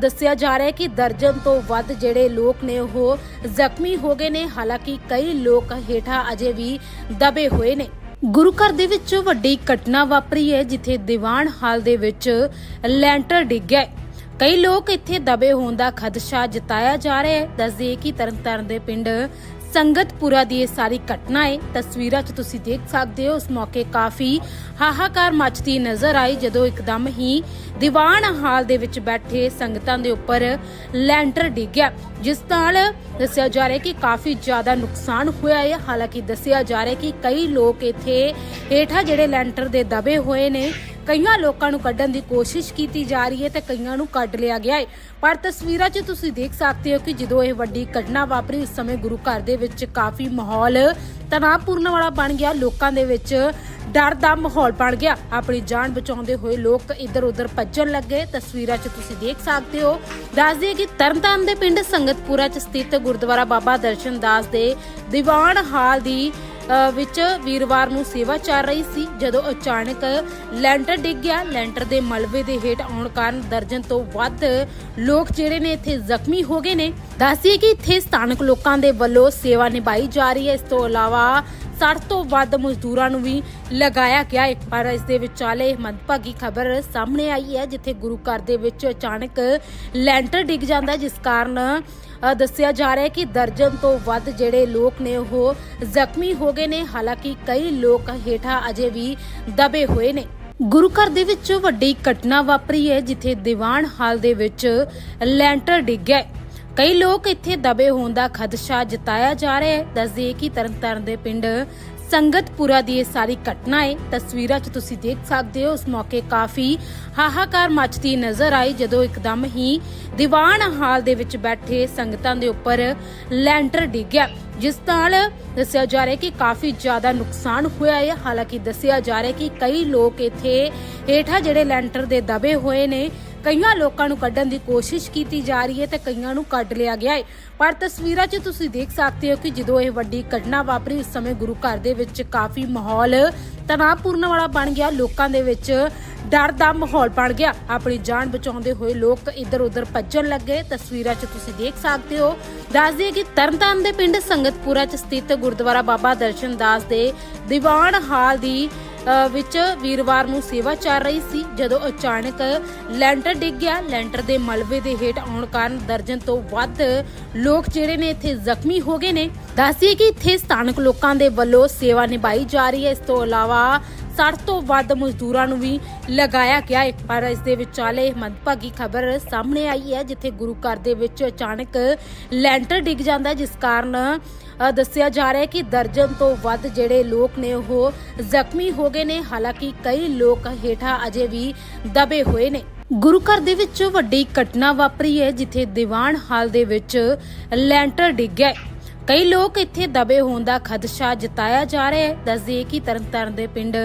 ਦੱਸਿਆ ਜਾ ਰਿਹਾ ਹੈ ਕਿ ਦਰਜਨ ਤੋਂ ਵੱਧ ਜਿਹੜੇ ਲੋਕ ਨੇ ਉਹ ਜ਼ਖਮੀ ਹੋ ਗਏ ਨੇ। ਹਾਲਾਂਕਿ ਕਈ ਲੋਕ ਹੇਠਾਂ ਅਜੇ ਵੀ ਦਬੇ ਹੋਏ ਨੇ। ਗੁਰੂ ਘਰ ਦੇ ਵਿੱਚ ਵੱਡੀ ਘਟਨਾ ਵਾਪਰੀ ਹੈ, ਜਿੱਥੇ ਦੀਵਾਨ ਹਾਲ ਦੇ ਵਿੱਚ ਲੈਂਟਰ ਡਿੱਗ ਗਿਆ ਕਈ ਲੋਕ ਇੱਥੇ ਦਬੇ ਹੋਣ ਦਾ ਖਦਸ਼ਾ ਜਤਾਇਆ ਜਾ ਰਿਹਾ ਹੈ। ਦੱਸਦੇ ਕਿ ਤਰਨਤਾਰਨ ਦੇ ਪਿੰਡ ਸੰਗਤਪੁਰਾ ਦੀ ਇਹ ਸਾਰੀ ਘਟਨਾ ਹੈ। ਤਸਵੀਰਾਂ 'ਚ ਤੁਸੀਂ ਦੇਖ ਸਕਦੇ ਹੋ, ਉਸ ਮੌਕੇ ਕਾਫੀ ਹਾਹਾਕਾਰ ਮਚਦੀ ਨਜ਼ਰ ਆਈ, ਜਦੋਂ ਇੱਕਦਮ ਹੀ ਦੀਵਾਨ ਹਾਲ ਦੇ ਵਿੱਚ ਬੈਠੇ ਸੰਗਤਾਂ ਦੇ ਉੱਪਰ ਲੈਂਟਰ ਡਿੱਗ ਗਿਆ। ਜਿਸ ਨਾਲ ਦੱਸਿਆ ਜਾ ਰਿਹਾ ਕਿ ਕਾਫੀ ਜ਼ਿਆਦਾ ਨੁਕਸਾਨ ਹੋਇਆ ਹੈ। ਹਾਲਾਂਕਿ ਦੱਸਿਆ ਜਾ ਰਿਹਾ ਕਿ ਕਈ ਲੋਕ ਇੱਥੇ ਹੇਠਾਂ ਜਿਹੜੇ ਲੈਂਟਰ ਦੇ ਦਬੇ ਹੋਏ ਨੇ ਕਈਆਂ ਲੋਕਾਂ ਨੂੰ ਕੱਢਣ ਦੀ ਕੋਸ਼ਿਸ਼ ਕੀਤੀ ਜਾ ਰਹੀ ਹੈ ਤੇ ਕਈਆਂ ਨੂੰ ਕੱਢ ਲਿਆ ਗਿਆ ਹੈ। ਪਰ ਤਸਵੀਰਾਂ 'ਚ ਤੁਸੀਂ ਦੇਖ ਸਕਦੇ ਹੋ ਕਿ ਜਦੋਂ ਇਹ ਵੱਡੀ ਘਟਨਾ ਵਾਪਰੀ, ਉਸ ਸਮੇਂ ਗੁਰੂ ਘਰ ਦੇ ਵਿੱਚ ਕਾਫੀ ਮਾਹੌਲ ਤਣਾਅਪੂਰਨ ਵਾਲਾ ਬਣ ਗਿਆ। ਲੋਕਾਂ ਦੇ ਵਿੱਚ ਡਰ ਦਾ ਮਾਹੌਲ ਬਣ ਗਿਆ। ਆਪਣੀ ਜਾਨ ਬਚਾਉਂਦੇ ਹੋਏ ਲੋਕ ਇੱਧਰ ਉੱਧਰ ਭੱਜਣ ਲੱਗੇ। ਤਸਵੀਰਾਂ 'ਚ ਤੁਸੀਂ ਦੇਖ ਸਕਦੇ ਹੋ। ਦੱਸ ਦਈਏ ਕਿ ਤਰਨਤਾਰਨ ਦੇ ਪਿੰਡ ਸੰਗਤਪੁਰਾ 'ਚ ਸਥਿਤ ਗੁਰਦੁਆਰਾ ਬਾਬਾ ਦਰਸ਼ਨ ਦਾਸ ਦੇ ਦੀਵਾਨ ਹਾਲ ਦੀ ਵਿੱਚ ਵੀਰਵਾਰ ਨੂੰ ਸੇਵਾ ਚੱਲ ਰਹੀ ਸੀ, ਜਦੋਂ ਅਚਾਨਕ ਲੈਂਟਰ ਡਿੱਗ ਗਿਆ। ਲੈਂਟਰ ਦੇ ਮਲਬੇ ਦੇ ਹੇਠ ਆਉਣ ਕਾਰਨ ਦਰਜਨ ਤੋਂ ਵੱਧ ਲੋਕ ਜਿਹੜੇ ਨੇ ਇੱਥੇ ਜ਼ਖਮੀ ਹੋ ਗਏ ਨੇ। ਦੱਸੀਏ ਕਿ ਇੱਥੇ ਸਥਾਨਕ ਲੋਕਾਂ ਦੇ ਵੱਲੋਂ ਸੇਵਾ ਨਿਭਾਈ ਜਾ ਰਹੀ ਹੈ। ਇਸ ਤੋਂ ਇਲਾਵਾ 60 ਤੋਂ ਵੱਧ ਮਜ਼ਦੂਰਾਂ ਨੂੰ ਵੀ ਲਗਾਇਆ ਗਿਆ ਇੱਕ ਵਾਰ ਇਸ ਦੇ ਵਿਚਾਲੇ ਮੰਦਭਾਗੀ ਖਬਰ ਸਾਹਮਣੇ ਆਈ ਹੈ, ਜਿੱਥੇ ਗੁਰੂ ਘਰ ਦੇ ਵਿੱਚ ਅਚਾਨਕ ਲੈਂਟਰ ਡਿੱਗ ਜਾਂਦਾ ਜਿਸ ਕਾਰਨ ਦੱਸਿਆ ਜਾ ਰਿਹਾ ਹੈ ਕਿ ਦਰਜਨ ਤੋਂ ਵੱਧ ਜਿਹੜੇ ਲੋਕ ਨੇ ਉਹ ਜ਼ਖਮੀ ਹੋ ਗਏ ਨੇ। ਹਾਲਾਂਕਿ ਕਈ ਲੋਕ ਹੇਠਾਂ ਅਜੇ ਵੀ ਦਬੇ ਹੋਏ ਨੇ। ਗੁਰੂ ਘਰ ਦੇ ਵਿੱਚ ਵੱਡੀ ਘਟਨਾ ਵਾਪਰੀ ਹੈ, ਜਿੱਥੇ ਦੀਵਾਨ ਹਾਲ ਦੇ ਵਿੱਚ ਲੈਂਟਰ ਡਿੱਗ ਗਿਆ ਕਈ ਲੋਕ ਇੱਥੇ ਦਬੇ ਹੋਣ ਦਾ ਖਦਸ਼ਾ ਜਤਾਇਆ ਜਾ ਰਿਹਾ ਹੈ। ਦੱਸਦੇ ਕਿ ਤਰਨਤਾਰਨ ਦੇ ਪਿੰਡ ਸੰਗਤਪੁਰਾ ਦੀ ਇਹ ਸਾਰੀ ਘਟਨਾ ਹੈ। ਤਸਵੀਰਾਂ 'ਚ ਤੁਸੀਂ ਦੇਖ ਸਕਦੇ ਹੋ ਉਸ ਮੌਕੇ ਕਾਫੀ ਹਾਹਾਕਾਰ ਮਚਦੀ ਨਜ਼ਰ ਆਈ, ਜਦੋਂ ਇੱਕਦਮ ਹੀ ਦੀਵਾਨ ਹਾਲ ਦੇ ਵਿੱਚ ਬੈਠੇ ਸੰਗਤਾਂ ਦੇ ਉੱਪਰ ਲੈਂਟਰ ਡਿੱਗ ਗਿਆ। ਜਿਸ ਨਾਲ ਦੱਸਿਆ ਜਾ ਰਿਹਾ ਕਿ ਕਾਫੀ ਜ਼ਿਆਦਾ ਨੁਕਸਾਨ ਹੋਇਆ ਹੈ। ਹਾਲਾਂਕਿ ਦੱਸਿਆ ਜਾ ਰਿਹਾ ਕਿ ਕਈ ਲੋਕ ਇੱਥੇ ਹੇਠਾਂ ਜਿਹੜੇ ਲੈਂਟਰ ਦੇ ਦਬੇ ਹੋਏ ਨੇ ਕਈਆਂ ਲੋਕਾਂ ਨੂੰ ਕੱਢਣ ਦੀ ਕੋਸ਼ਿਸ਼ ਕੀਤੀ ਜਾ ਰਹੀ ਹੈ ਤੇ ਕਈਆਂ ਨੂੰ ਕੱਢ ਲਿਆ ਗਿਆ ਹੈ। ਪਰ ਤਸਵੀਰਾਂ 'ਚ ਤੁਸੀਂ ਦੇਖ ਸਕਦੇ ਹੋ ਕਿ ਜਦੋਂ ਇਹ ਵੱਡੀ ਘਟਨਾ ਵਾਪਰੀ ਉਸ ਸਮੇਂ ਗੁਰੂ ਘਰ ਦੇ ਵਿੱਚ ਕਾਫੀ ਮਾਹੌਲ ਤਣਾਅਪੂਰਨ ਵਾਲਾ ਬਣ ਗਿਆ। ਲੋਕਾਂ ਦੇ ਵਿੱਚ ਡਰ ਦਾ ਮਾਹੌਲ ਬਣ ਗਿਆ। ਆਪਣੀ ਜਾਨ ਬਚਾਉਂਦੇ ਹੋਏ ਲੋਕ ਇੱਧਰ ਉੱਧਰ ਭੱਜਣ ਲੱਗੇ। ਤਸਵੀਰਾਂ 'ਚ ਤੁਸੀਂ ਦੇਖ ਸਕਦੇ ਹੋ। ਦੱਸ ਦਈਏ ਕਿ ਤਰਨਤਾਰਨ ਦੇ ਪਿੰਡ ਸੰਗਤਪੁਰਾ 'ਚ ਸਥਿਤ ਗੁਰਦੁਆਰਾ ਬਾਬਾ ਦਰਸ਼ਨ ਦਾਸ ਦੇ ਦੀਵਾਨ ਹਾਲ ਦੀ ਵਿੱਚ ਵੀਰਵਾਰ ਨੂੰ ਸੇਵਾ ਚੱਲ ਰਹੀ ਸੀ, ਜਦੋਂ ਅਚਾਨਕ ਲੈਂਟਰ ਡਿੱਗ ਗਿਆ। ਲੈਂਟਰ ਦੇ ਮਲਬੇ ਦੇ ਹੇਠ ਆਉਣ ਕਾਰਨ ਦਰਜਨ ਤੋਂ ਵੱਧ ਲੋਕ ਜਿਹੜੇ ਨੇ ਇੱਥੇ ਜ਼ਖਮੀ ਹੋ ਗਏ ਨੇ। ਦੱਸੀਏ ਕਿ ਇੱਥੇ ਸਥਾਨਕ ਲੋਕਾਂ ਦੇ ਵੱਲੋਂ ਸੇਵਾ ਨਿਭਾਈ ਜਾ ਰਹੀ ਹੈ। ਇਸ ਤੋਂ ਇਲਾਵਾ 60 ਤੋਂ ਵੱਧ ਮਜ਼ਦੂਰਾਂ ਨੂੰ ਵੀ ਲਗਾਇਆ ਗਿਆ ਹੈ ਪਰ ਇਸ ਦੇ ਵਿਚਾਲੇ ਮੰਦਭਾਗੀ ਖਬਰ ਸਾਹਮਣੇ ਆਈ ਹੈ, ਜਿੱਥੇ ਗੁਰੂ ਘਰ ਦੇ ਵਿੱਚ ਅਚਾਨਕ ਲੈਂਟਰ ਡਿੱਗ ਜਾਂਦਾ ਜਿਸ ਕਾਰਨ ਦੱਸਿਆ ਜਾ ਰਿਹਾ ਹੈ ਕਿ ਦਰਜਨ ਤੋਂ ਵੱਧ ਜਿਹੜੇ ਲੋਕ ਨੇ ਉਹ ਜ਼ਖਮੀ ਹੋ ਗਏ ਨੇ। ਹਾਲਾਂਕਿ ਕਈ ਲੋਕ ਹੇਠਾਂ ਅਜੇ ਵੀ ਦਬੇ ਹੋਏ ਨੇ। ਗੁਰੂ ਘਰ ਦੇ ਵਿੱਚ ਵੱਡੀ ਘਟਨਾ ਵਾਪਰੀ ਹੈ, ਜਿੱਥੇ ਦੀਵਾਨ ਹਾਲ ਦੇ ਵਿੱਚ ਲੈਂਟਰ ਡਿੱਗ ਗਿਆ ਕਈ ਲੋਕ ਇੱਥੇ ਦਬੇ ਹੋਣ ਦਾ ਖਦਸ਼ਾ ਜਤਾਇਆ ਜਾ ਰਿਹਾ ਹੈ। ਦੱਸਦੇ ਕਿ ਤਰਨਤਾਰਨ ਦੇ ਪਿੰਡ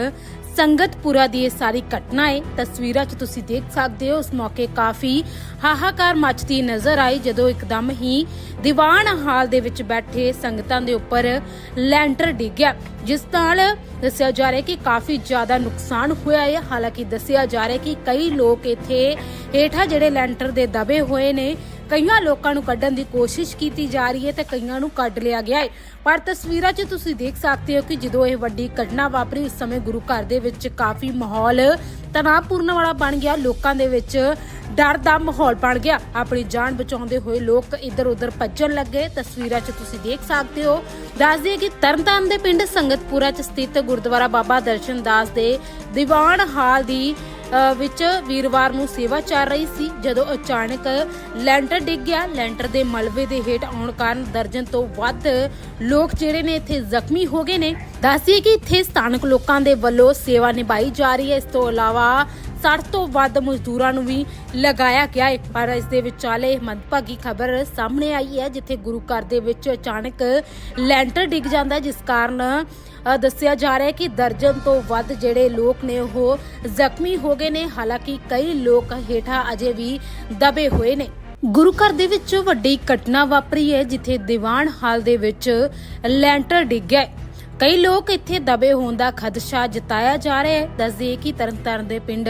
ਸੰਗਤਪੁਰਾ ਦੀ ਇਹ ਸਾਰੀ ਘਟਨਾ ਹੈ। ਤਸਵੀਰਾਂ 'ਚ ਤੁਸੀਂ ਦੇਖ ਸਕਦੇ ਹੋ, ਉਸ ਮੌਕੇ ਕਾਫੀ ਹਾਹਾਕਾਰ ਮਚਦੀ ਨਜ਼ਰ ਆਈ, ਜਦੋਂ ਇੱਕਦਮ ਹੀ ਦੀਵਾਨ ਹਾਲ ਦੇ ਵਿੱਚ ਬੈਠੇ ਸੰਗਤਾਂ ਦੇ ਉੱਪਰ ਲੈਂਟਰ ਡਿੱਗ ਗਿਆ। ਜਿਸ ਨਾਲ ਦੱਸਿਆ ਜਾ ਰਿਹਾ ਕਿ ਕਾਫੀ ਜ਼ਿਆਦਾ ਨੁਕਸਾਨ ਹੋਇਆ ਹੈ। ਹਾਲਾਂਕਿ ਦੱਸਿਆ ਜਾ ਰਿਹਾ ਕਿ ਕਈ ਲੋਕ ਇੱਥੇ ਹੇਠਾਂ ਜਿਹੜੇ ਲੈਂਟਰ ਦੇ ਦਬੇ ਹੋਏ ਨੇ ਕਈਆਂ ਲੋਕਾਂ ਨੂੰ ਕੱਢਣ ਦੀ ਕੋਸ਼ਿਸ਼ ਕੀਤੀ ਜਾ ਰਹੀ ਹੈ ਤੇ ਕਈਆਂ ਨੂੰ ਕੱਢ ਲਿਆ ਗਿਆ ਹੈ। ਪਰ ਤਸਵੀਰਾਂ 'ਚ ਤੁਸੀਂ ਦੇਖ ਸਕਦੇ ਹੋ ਕਿ ਜਦੋਂ ਇਹ ਵੱਡੀ ਘਟਨਾ ਵਾਪਰੀ ਉਸ ਸਮੇਂ ਗੁਰੂ ਘਰ ਦੇ ਵਿੱਚ ਕਾਫੀ ਮਾਹੌਲ ਤਣਾਅਪੂਰਨ ਵਾਲਾ ਬਣ ਗਿਆ। ਲੋਕਾਂ ਦੇ ਵਿੱਚ ਡਰ ਦਾ ਮਾਹੌਲ ਬਣ ਗਿਆ। ਆਪਣੀ ਜਾਨ ਬਚਾਉਂਦੇ ਹੋਏ ਲੋਕ ਇੱਧਰ ਉੱਧਰ ਭੱਜਣ ਲੱਗੇ ਤਸਵੀਰਾਂ 'ਚ ਤੁਸੀਂ ਦੇਖ ਸਕਦੇ ਹੋ, ਦੱਸ ਦਈਏ ਕਿ ਤਰਨਤਾਰਨ ਦੇ ਪਿੰਡ ਸੰਗਤਪੁਰਾ 'ਚ ਸਥਿਤ ਗੁਰਦੁਆਰਾ ਬਾਬਾ ਦਰਸ਼ਨ ਦਾਸ ਦੇ ਦੀਵਾਨ ਹਾਲ ਦੀ ਵਿੱਚ ਵੀਰਵਾਰ ਨੂੰ ਸੇਵਾ ਚੱਲ ਰਹੀ ਸੀ, ਜਦੋਂ ਅਚਾਨਕ ਲੈਂਟਰ ਡਿੱਗ ਗਿਆ। ਲੈਂਟਰ ਦੇ ਮਲਬੇ ਦੇ ਹੇਠ ਆਉਣ ਕਾਰਨ ਦਰਜਨ ਤੋਂ ਵੱਧ ਲੋਕ ਜਿਹੜੇ ਨੇ ਇੱਥੇ ਜ਼ਖਮੀ ਹੋ ਗਏ ਨੇ। ਦੱਸੀਏ ਕਿ ਇੱਥੇ ਸਥਾਨਕ ਲੋਕਾਂ ਦੇ ਵੱਲੋਂ ਸੇਵਾ ਨਿਭਾਈ ਜਾ ਰਹੀ ਹੈ। ਇਸ ਤੋਂ ਇਲਾਵਾ 60 ਤੋਂ ਵੱਧ ਮਜ਼ਦੂਰਾਂ ਨੂੰ ਵੀ ਲਗਾਇਆ ਗਿਆ ਹੈ ਪਰ ਇਸ ਦੇ ਵਿਚਾਲੇ ਮੰਦਭਾਗੀ ਖਬਰ ਸਾਹਮਣੇ ਆਈ ਹੈ, ਜਿੱਥੇ ਗੁਰੂ ਘਰ ਦੇ ਵਿੱਚ ਅਚਾਨਕ ਲੈਂਟਰ ਡਿੱਗ ਜਾਂਦਾ ਜਿਸ ਕਾਰਨ ਦੱਸਿਆ ਜਾ ਰਿਹਾ ਹੈ ਕਿ ਦਰਜਨ ਤੋਂ ਵੱਧ ਜਿਹੜੇ ਲੋਕ ਨੇ ਉਹ ਜ਼ਖਮੀ ਹੋ ਗਏ ਨੇ। ਹਾਲਾਂਕਿ ਕਈ ਲੋਕ ਹੇਠਾਂ ਅਜੇ ਵੀ ਦਬੇ ਹੋਏ ਨੇ। ਗੁਰੂ ਘਰ ਦੇ ਵਿੱਚ ਵੱਡੀ ਘਟਨਾ ਵਾਪਰੀ ਹੈ, ਜਿੱਥੇ ਦੀਵਾਨ ਹਾਲ ਦੇ ਵਿੱਚ ਲੈਂਟਰ ਡਿੱਗ ਗਿਆ ਕਈ ਲੋਕ ਇੱਥੇ ਦਬੇ ਹੋਣ ਦਾ ਖਦਸ਼ਾ ਜਤਾਇਆ ਜਾ ਰਿਹਾ ਹੈ। ਦੱਸਦੇ ਕਿ ਤਰਨਤਾਰਨ ਦੇ ਪਿੰਡ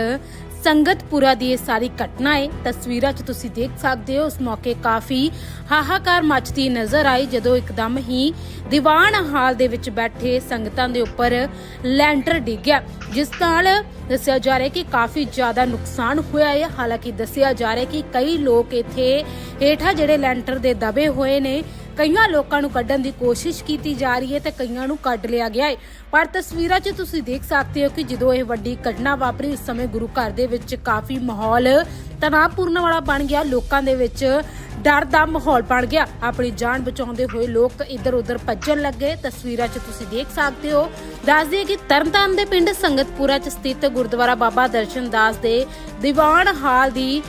ਸੰਗਤਪੁਰਾ ਦੀ ਇਹ ਸਾਰੀ ਘਟਨਾ ਹੈ। ਤਸਵੀਰਾਂ 'ਚ ਤੁਸੀਂ ਦੇਖ ਸਕਦੇ ਹੋ, ਉਸ ਮੌਕੇ ਕਾਫੀ ਹਾਹਾਕਾਰ ਮਚਦੀ ਨਜ਼ਰ ਆਈ, ਜਦੋਂ ਇੱਕਦਮ ਹੀ ਦੀਵਾਨ ਹਾਲ ਦੇ ਵਿੱਚ ਬੈਠੇ ਸੰਗਤਾਂ ਦੇ ਉੱਪਰ ਲੈਂਟਰ ਡਿੱਗ ਗਿਆ ਜਿਸ ਨਾਲ ਦੱਸਿਆ ਜਾ ਰਿਹਾ ਕਿ ਕਾਫੀ ਜ਼ਿਆਦਾ ਨੁਕਸਾਨ ਹੋਇਆ ਹੈ। ਹਾਲਾਂਕਿ ਦੱਸਿਆ ਜਾ ਰਿਹਾ ਕਿ ਕਈ ਲੋਕ ਇੱਥੇ ਹੇਠਾਂ ਜਿਹੜੇ ਲੈਂਟਰ ਦੇ ਦਬੇ ਹੋਏ ਨੇ ਕਈਆਂ ਲੋਕਾਂ ਨੂੰ ਕੱਢਣ ਦੀ ਕੋਸ਼ਿਸ਼ ਕੀਤੀ ਜਾ ਰਹੀ ਹੈ ਤੇ ਕਈਆਂ ਨੂੰ ਕੱਢ ਲਿਆ ਗਿਆ ਹੈ। ਪਰ ਤਸਵੀਰਾਂ 'ਚ ਤੁਸੀਂ ਦੇਖ ਸਕਦੇ ਹੋ ਕਿ ਜਦੋਂ ਇਹ ਵੱਡੀ ਘਟਨਾ ਵਾਪਰੀ, ਉਸ ਸਮੇਂ ਗੁਰੂ ਘਰ ਦੇ ਵਿੱਚ ਕਾਫੀ ਮਾਹੌਲ ਤਣਾਅਪੂਰਨ ਵਾਲਾ ਬਣ ਗਿਆ। ਲੋਕਾਂ ਦੇ ਵਿੱਚ ਡਰ ਦਾ ਮਾਹੌਲ ਬਣ ਗਿਆ। ਆਪਣੀ ਜਾਨ ਬਚਾਉਂਦੇ ਹੋਏ ਲੋਕ ਇੱਧਰ ਉੱਧਰ ਭੱਜਣ ਲੱਗੇ। ਤਸਵੀਰਾਂ 'ਚ ਤੁਸੀਂ ਦੇਖ ਸਕਦੇ ਹੋ। ਦੱਸ ਦਈਏ ਕਿ ਤਰਨਤਾਰਨ ਦੇ ਪਿੰਡ ਸੰਗਤਪੁਰਾ 'ਚ ਸਥਿਤ ਗੁਰਦੁਆਰਾ ਬਾਬਾ ਦਰਸ਼ਨ ਦਾਸ ਦੇ ਦੀਵਾਨ ਹਾਲ ਦੀ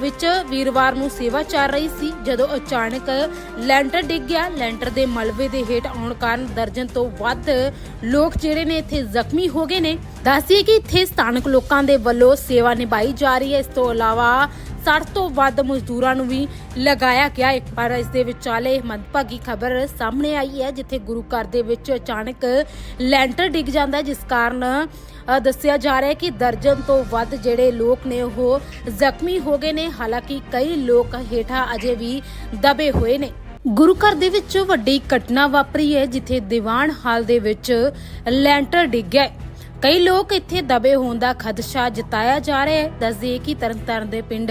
ਵਿੱਚ ਵੀਰਵਾਰ ਨੂੰ ਸੇਵਾ ਚੱਲ ਰਹੀ ਸੀ, ਜਦੋਂ ਅਚਾਨਕ ਲੈਂਟਰ ਡਿੱਗ ਗਿਆ। ਲੈਂਟਰ ਦੇ ਮਲਬੇ ਦੇ ਹੇਠ ਆਉਣ ਕਾਰਨ ਦਰਜਨ ਤੋਂ ਵੱਧ ਲੋਕ ਜਿਹੜੇ ਨੇ ਇੱਥੇ ਜ਼ਖਮੀ ਹੋ ਗਏ ਨੇ। ਦੱਸੀਏ ਕਿ ਇੱਥੇ ਸਥਾਨਕ ਲੋਕਾਂ ਦੇ ਵੱਲੋਂ ਸੇਵਾ ਨਿਭਾਈ ਜਾ ਰਹੀ ਹੈ। ਇਸ ਤੋਂ ਇਲਾਵਾ 60 ਤੋਂ ਵੱਧ ਮਜ਼ਦੂਰਾਂ ਨੂੰ ਵੀ ਲਗਾਇਆ ਗਿਆ। ਹੈ ਪਰ ਇਸ ਦੇ ਵਿਚਾਲੇ ਮੰਦਭਾਗੀ ਖਬਰ ਸਾਹਮਣੇ ਆਈ ਹੈ, ਜਿੱਥੇ ਗੁਰੂ ਘਰ ਦੇ ਵਿੱਚ ਅਚਾਨਕ ਲੈਂਟਰ ਡਿੱਗ ਜਾਂਦਾ ਜਿਸ ਕਾਰਨ ਦੱਸਿਆ ਜਾ ਰਿਹਾ ਹੈ ਕਿ ਦਰਜਨ ਤੋਂ ਵੱਧ ਜਿਹੜੇ ਲੋਕ ਨੇ ਉਹ ਜ਼ਖਮੀ ਹੋ ਗਏ ਨੇ। ਹਾਲਾਂਕਿ ਕਈ ਲੋਕ ਹੇਠਾਂ ਅਜੇ ਵੀ ਦਬੇ ਹੋਏ ਨੇ। ਗੁਰੂ ਘਰ ਦੇ ਵਿੱਚ ਵੱਡੀ ਘਟਨਾ ਵਾਪਰੀ ਹੈ, ਜਿੱਥੇ ਦੀਵਾਨ ਹਾਲ ਦੇ ਵਿੱਚ ਲੈਂਟਰ ਡਿੱਗ ਗਿਆ ਕਈ ਲੋਕ ਇੱਥੇ ਦਬੇ ਹੋਣ ਦਾ ਖਦਸ਼ਾ ਜਤਾਇਆ ਜਾ ਰਿਹਾ ਹੈ। ਦੱਸਦੇ ਕਿ ਤਰਨਤਾਰਨ ਦੇ ਪਿੰਡ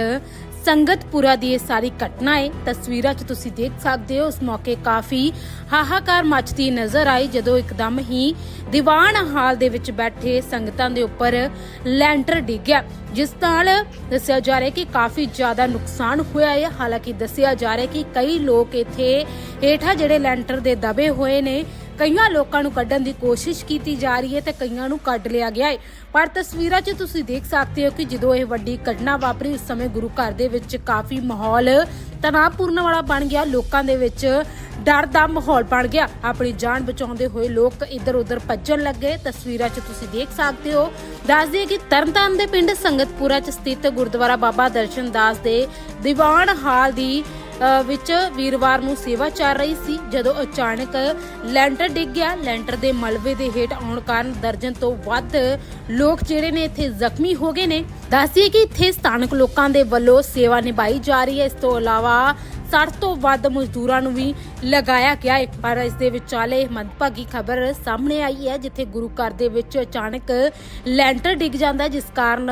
ਸੰਗਤਪੁਰਾ ਦੀ ਇਹ ਸਾਰੀ ਘਟਨਾ ਹੈ, ਤਸਵੀਰਾਂ 'ਚ ਤੁਸੀਂ ਦੇਖ ਸਕਦੇ ਹੋ ਉਸ ਮੌਕੇ ਕਾਫੀ ਹਾਹਾਕਾਰ ਮਚਦੀ ਨਜ਼ਰ ਆਈ, ਜਦੋਂ ਇੱਕਦਮ ਹੀ ਦੀਵਾਨ ਹਾਲ ਦੇ ਵਿੱਚ ਬੈਠੇ ਸੰਗਤਾਂ ਦੇ ਉੱਪਰ ਲੈਂਟਰ ਡਿੱਗ ਗਿਆ ਜਿਸ ਨਾਲ ਦੱਸਿਆ ਜਾ ਰਿਹਾ ਕਿ ਕਾਫੀ ਜ਼ਿਆਦਾ ਨੁਕਸਾਨ ਹੋਇਆ ਹੈ। ਹਾਲਾਂਕਿ ਦੱਸਿਆ ਜਾ ਰਿਹਾ ਕਿ ਕਈ ਲੋਕ ਇੱਥੇ ਹੇਠਾਂ ਜਿਹੜੇ ਲੈਂਟਰ ਦੇ ਦਬੇ ਹੋਏ ਨੇ ਕਈਆਂ ਲੋਕਾਂ ਨੂੰ ਕੱਢਣ ਦੀ ਕੋਸ਼ਿਸ਼ ਕੀਤੀ ਜਾ ਰਹੀ ਹੈ ਤੇ ਕਈਆਂ ਨੂੰ ਕੱਢ ਲਿਆ ਗਿਆ ਹੈ। ਪਰ ਤਸਵੀਰਾਂ 'ਚ ਤੁਸੀਂ ਦੇਖ ਸਕਦੇ ਹੋ ਕਿ ਜਦੋਂ ਇਹ ਵੱਡੀ ਘਟਨਾ ਵਾਪਰੀ, ਉਸ ਸਮੇਂ ਗੁਰੂ ਘਰ ਦੇ ਵਿੱਚ ਕਾਫੀ ਮਾਹੌਲ ਤਣਾਅਪੂਰਨ ਵਾਲਾ ਬਣ ਗਿਆ। ਲੋਕਾਂ ਦੇ ਵਿੱਚ ਡਰ ਦਾ ਮਾਹੌਲ ਬਣ ਗਿਆ। ਆਪਣੀ ਜਾਨ ਬਚਾਉਂਦੇ ਹੋਏ ਲੋਕ ਇੱਧਰ ਉੱਧਰ ਭੱਜਣ ਲੱਗੇ ਤਸਵੀਰਾਂ 'ਚ ਤੁਸੀਂ ਦੇਖ ਸਕਦੇ ਹੋ। ਦੱਸ ਦਈਏ ਕਿ ਤਰਨਤਾਰਨ ਦੇ ਪਿੰਡ ਸੰਗਤਪੁਰਾ 'ਚ ਸਥਿਤ ਗੁਰਦੁਆਰਾ ਬਾਬਾ ਦਰਸ਼ਨ ਦਾਸ ਦੇ ਦੀਵਾਨ ਹਾਲ ਦੀ ਵਿੱਚ ਵੀਰਵਾਰ ਨੂੰ ਸੇਵਾ ਚੱਲ ਰਹੀ ਸੀ, ਜਦੋਂ ਅਚਾਨਕ ਲੈਂਟਰ ਡਿੱਗ ਗਿਆ। ਲੈਂਟਰ ਦੇ ਮਲਬੇ ਦੇ ਹੇਠ ਆਉਣ ਕਾਰਨ ਦਰਜਨ ਤੋਂ ਵੱਧ ਲੋਕ ਜਿਹੜੇ ਨੇ ਇੱਥੇ ਜ਼ਖਮੀ ਹੋ ਗਏ ਨੇ। ਦੱਸੀਏ ਕਿ ਇੱਥੇ ਸਥਾਨਕ ਲੋਕਾਂ ਦੇ ਵੱਲੋਂ ਸੇਵਾ ਨਿਭਾਈ ਜਾ ਰਹੀ ਹੈ। ਇਸ ਤੋਂ ਇਲਾਵਾ 60 ਤੋਂ ਵੱਧ ਮਜ਼ਦੂਰਾਂ ਨੂੰ ਵੀ ਲਗਾਇਆ ਗਿਆ ਹੈ ਪਰ ਇਸ ਦੇ ਵਿਚਾਲੇ ਮੰਦਭਾਗੀ ਖਬਰ ਸਾਹਮਣੇ ਆਈ ਹੈ, ਜਿੱਥੇ ਗੁਰੂ ਘਰ ਦੇ ਵਿੱਚ ਅਚਾਨਕ ਲੈਂਟਰ ਡਿੱਗ ਜਾਂਦਾ ਜਿਸ ਕਾਰਨ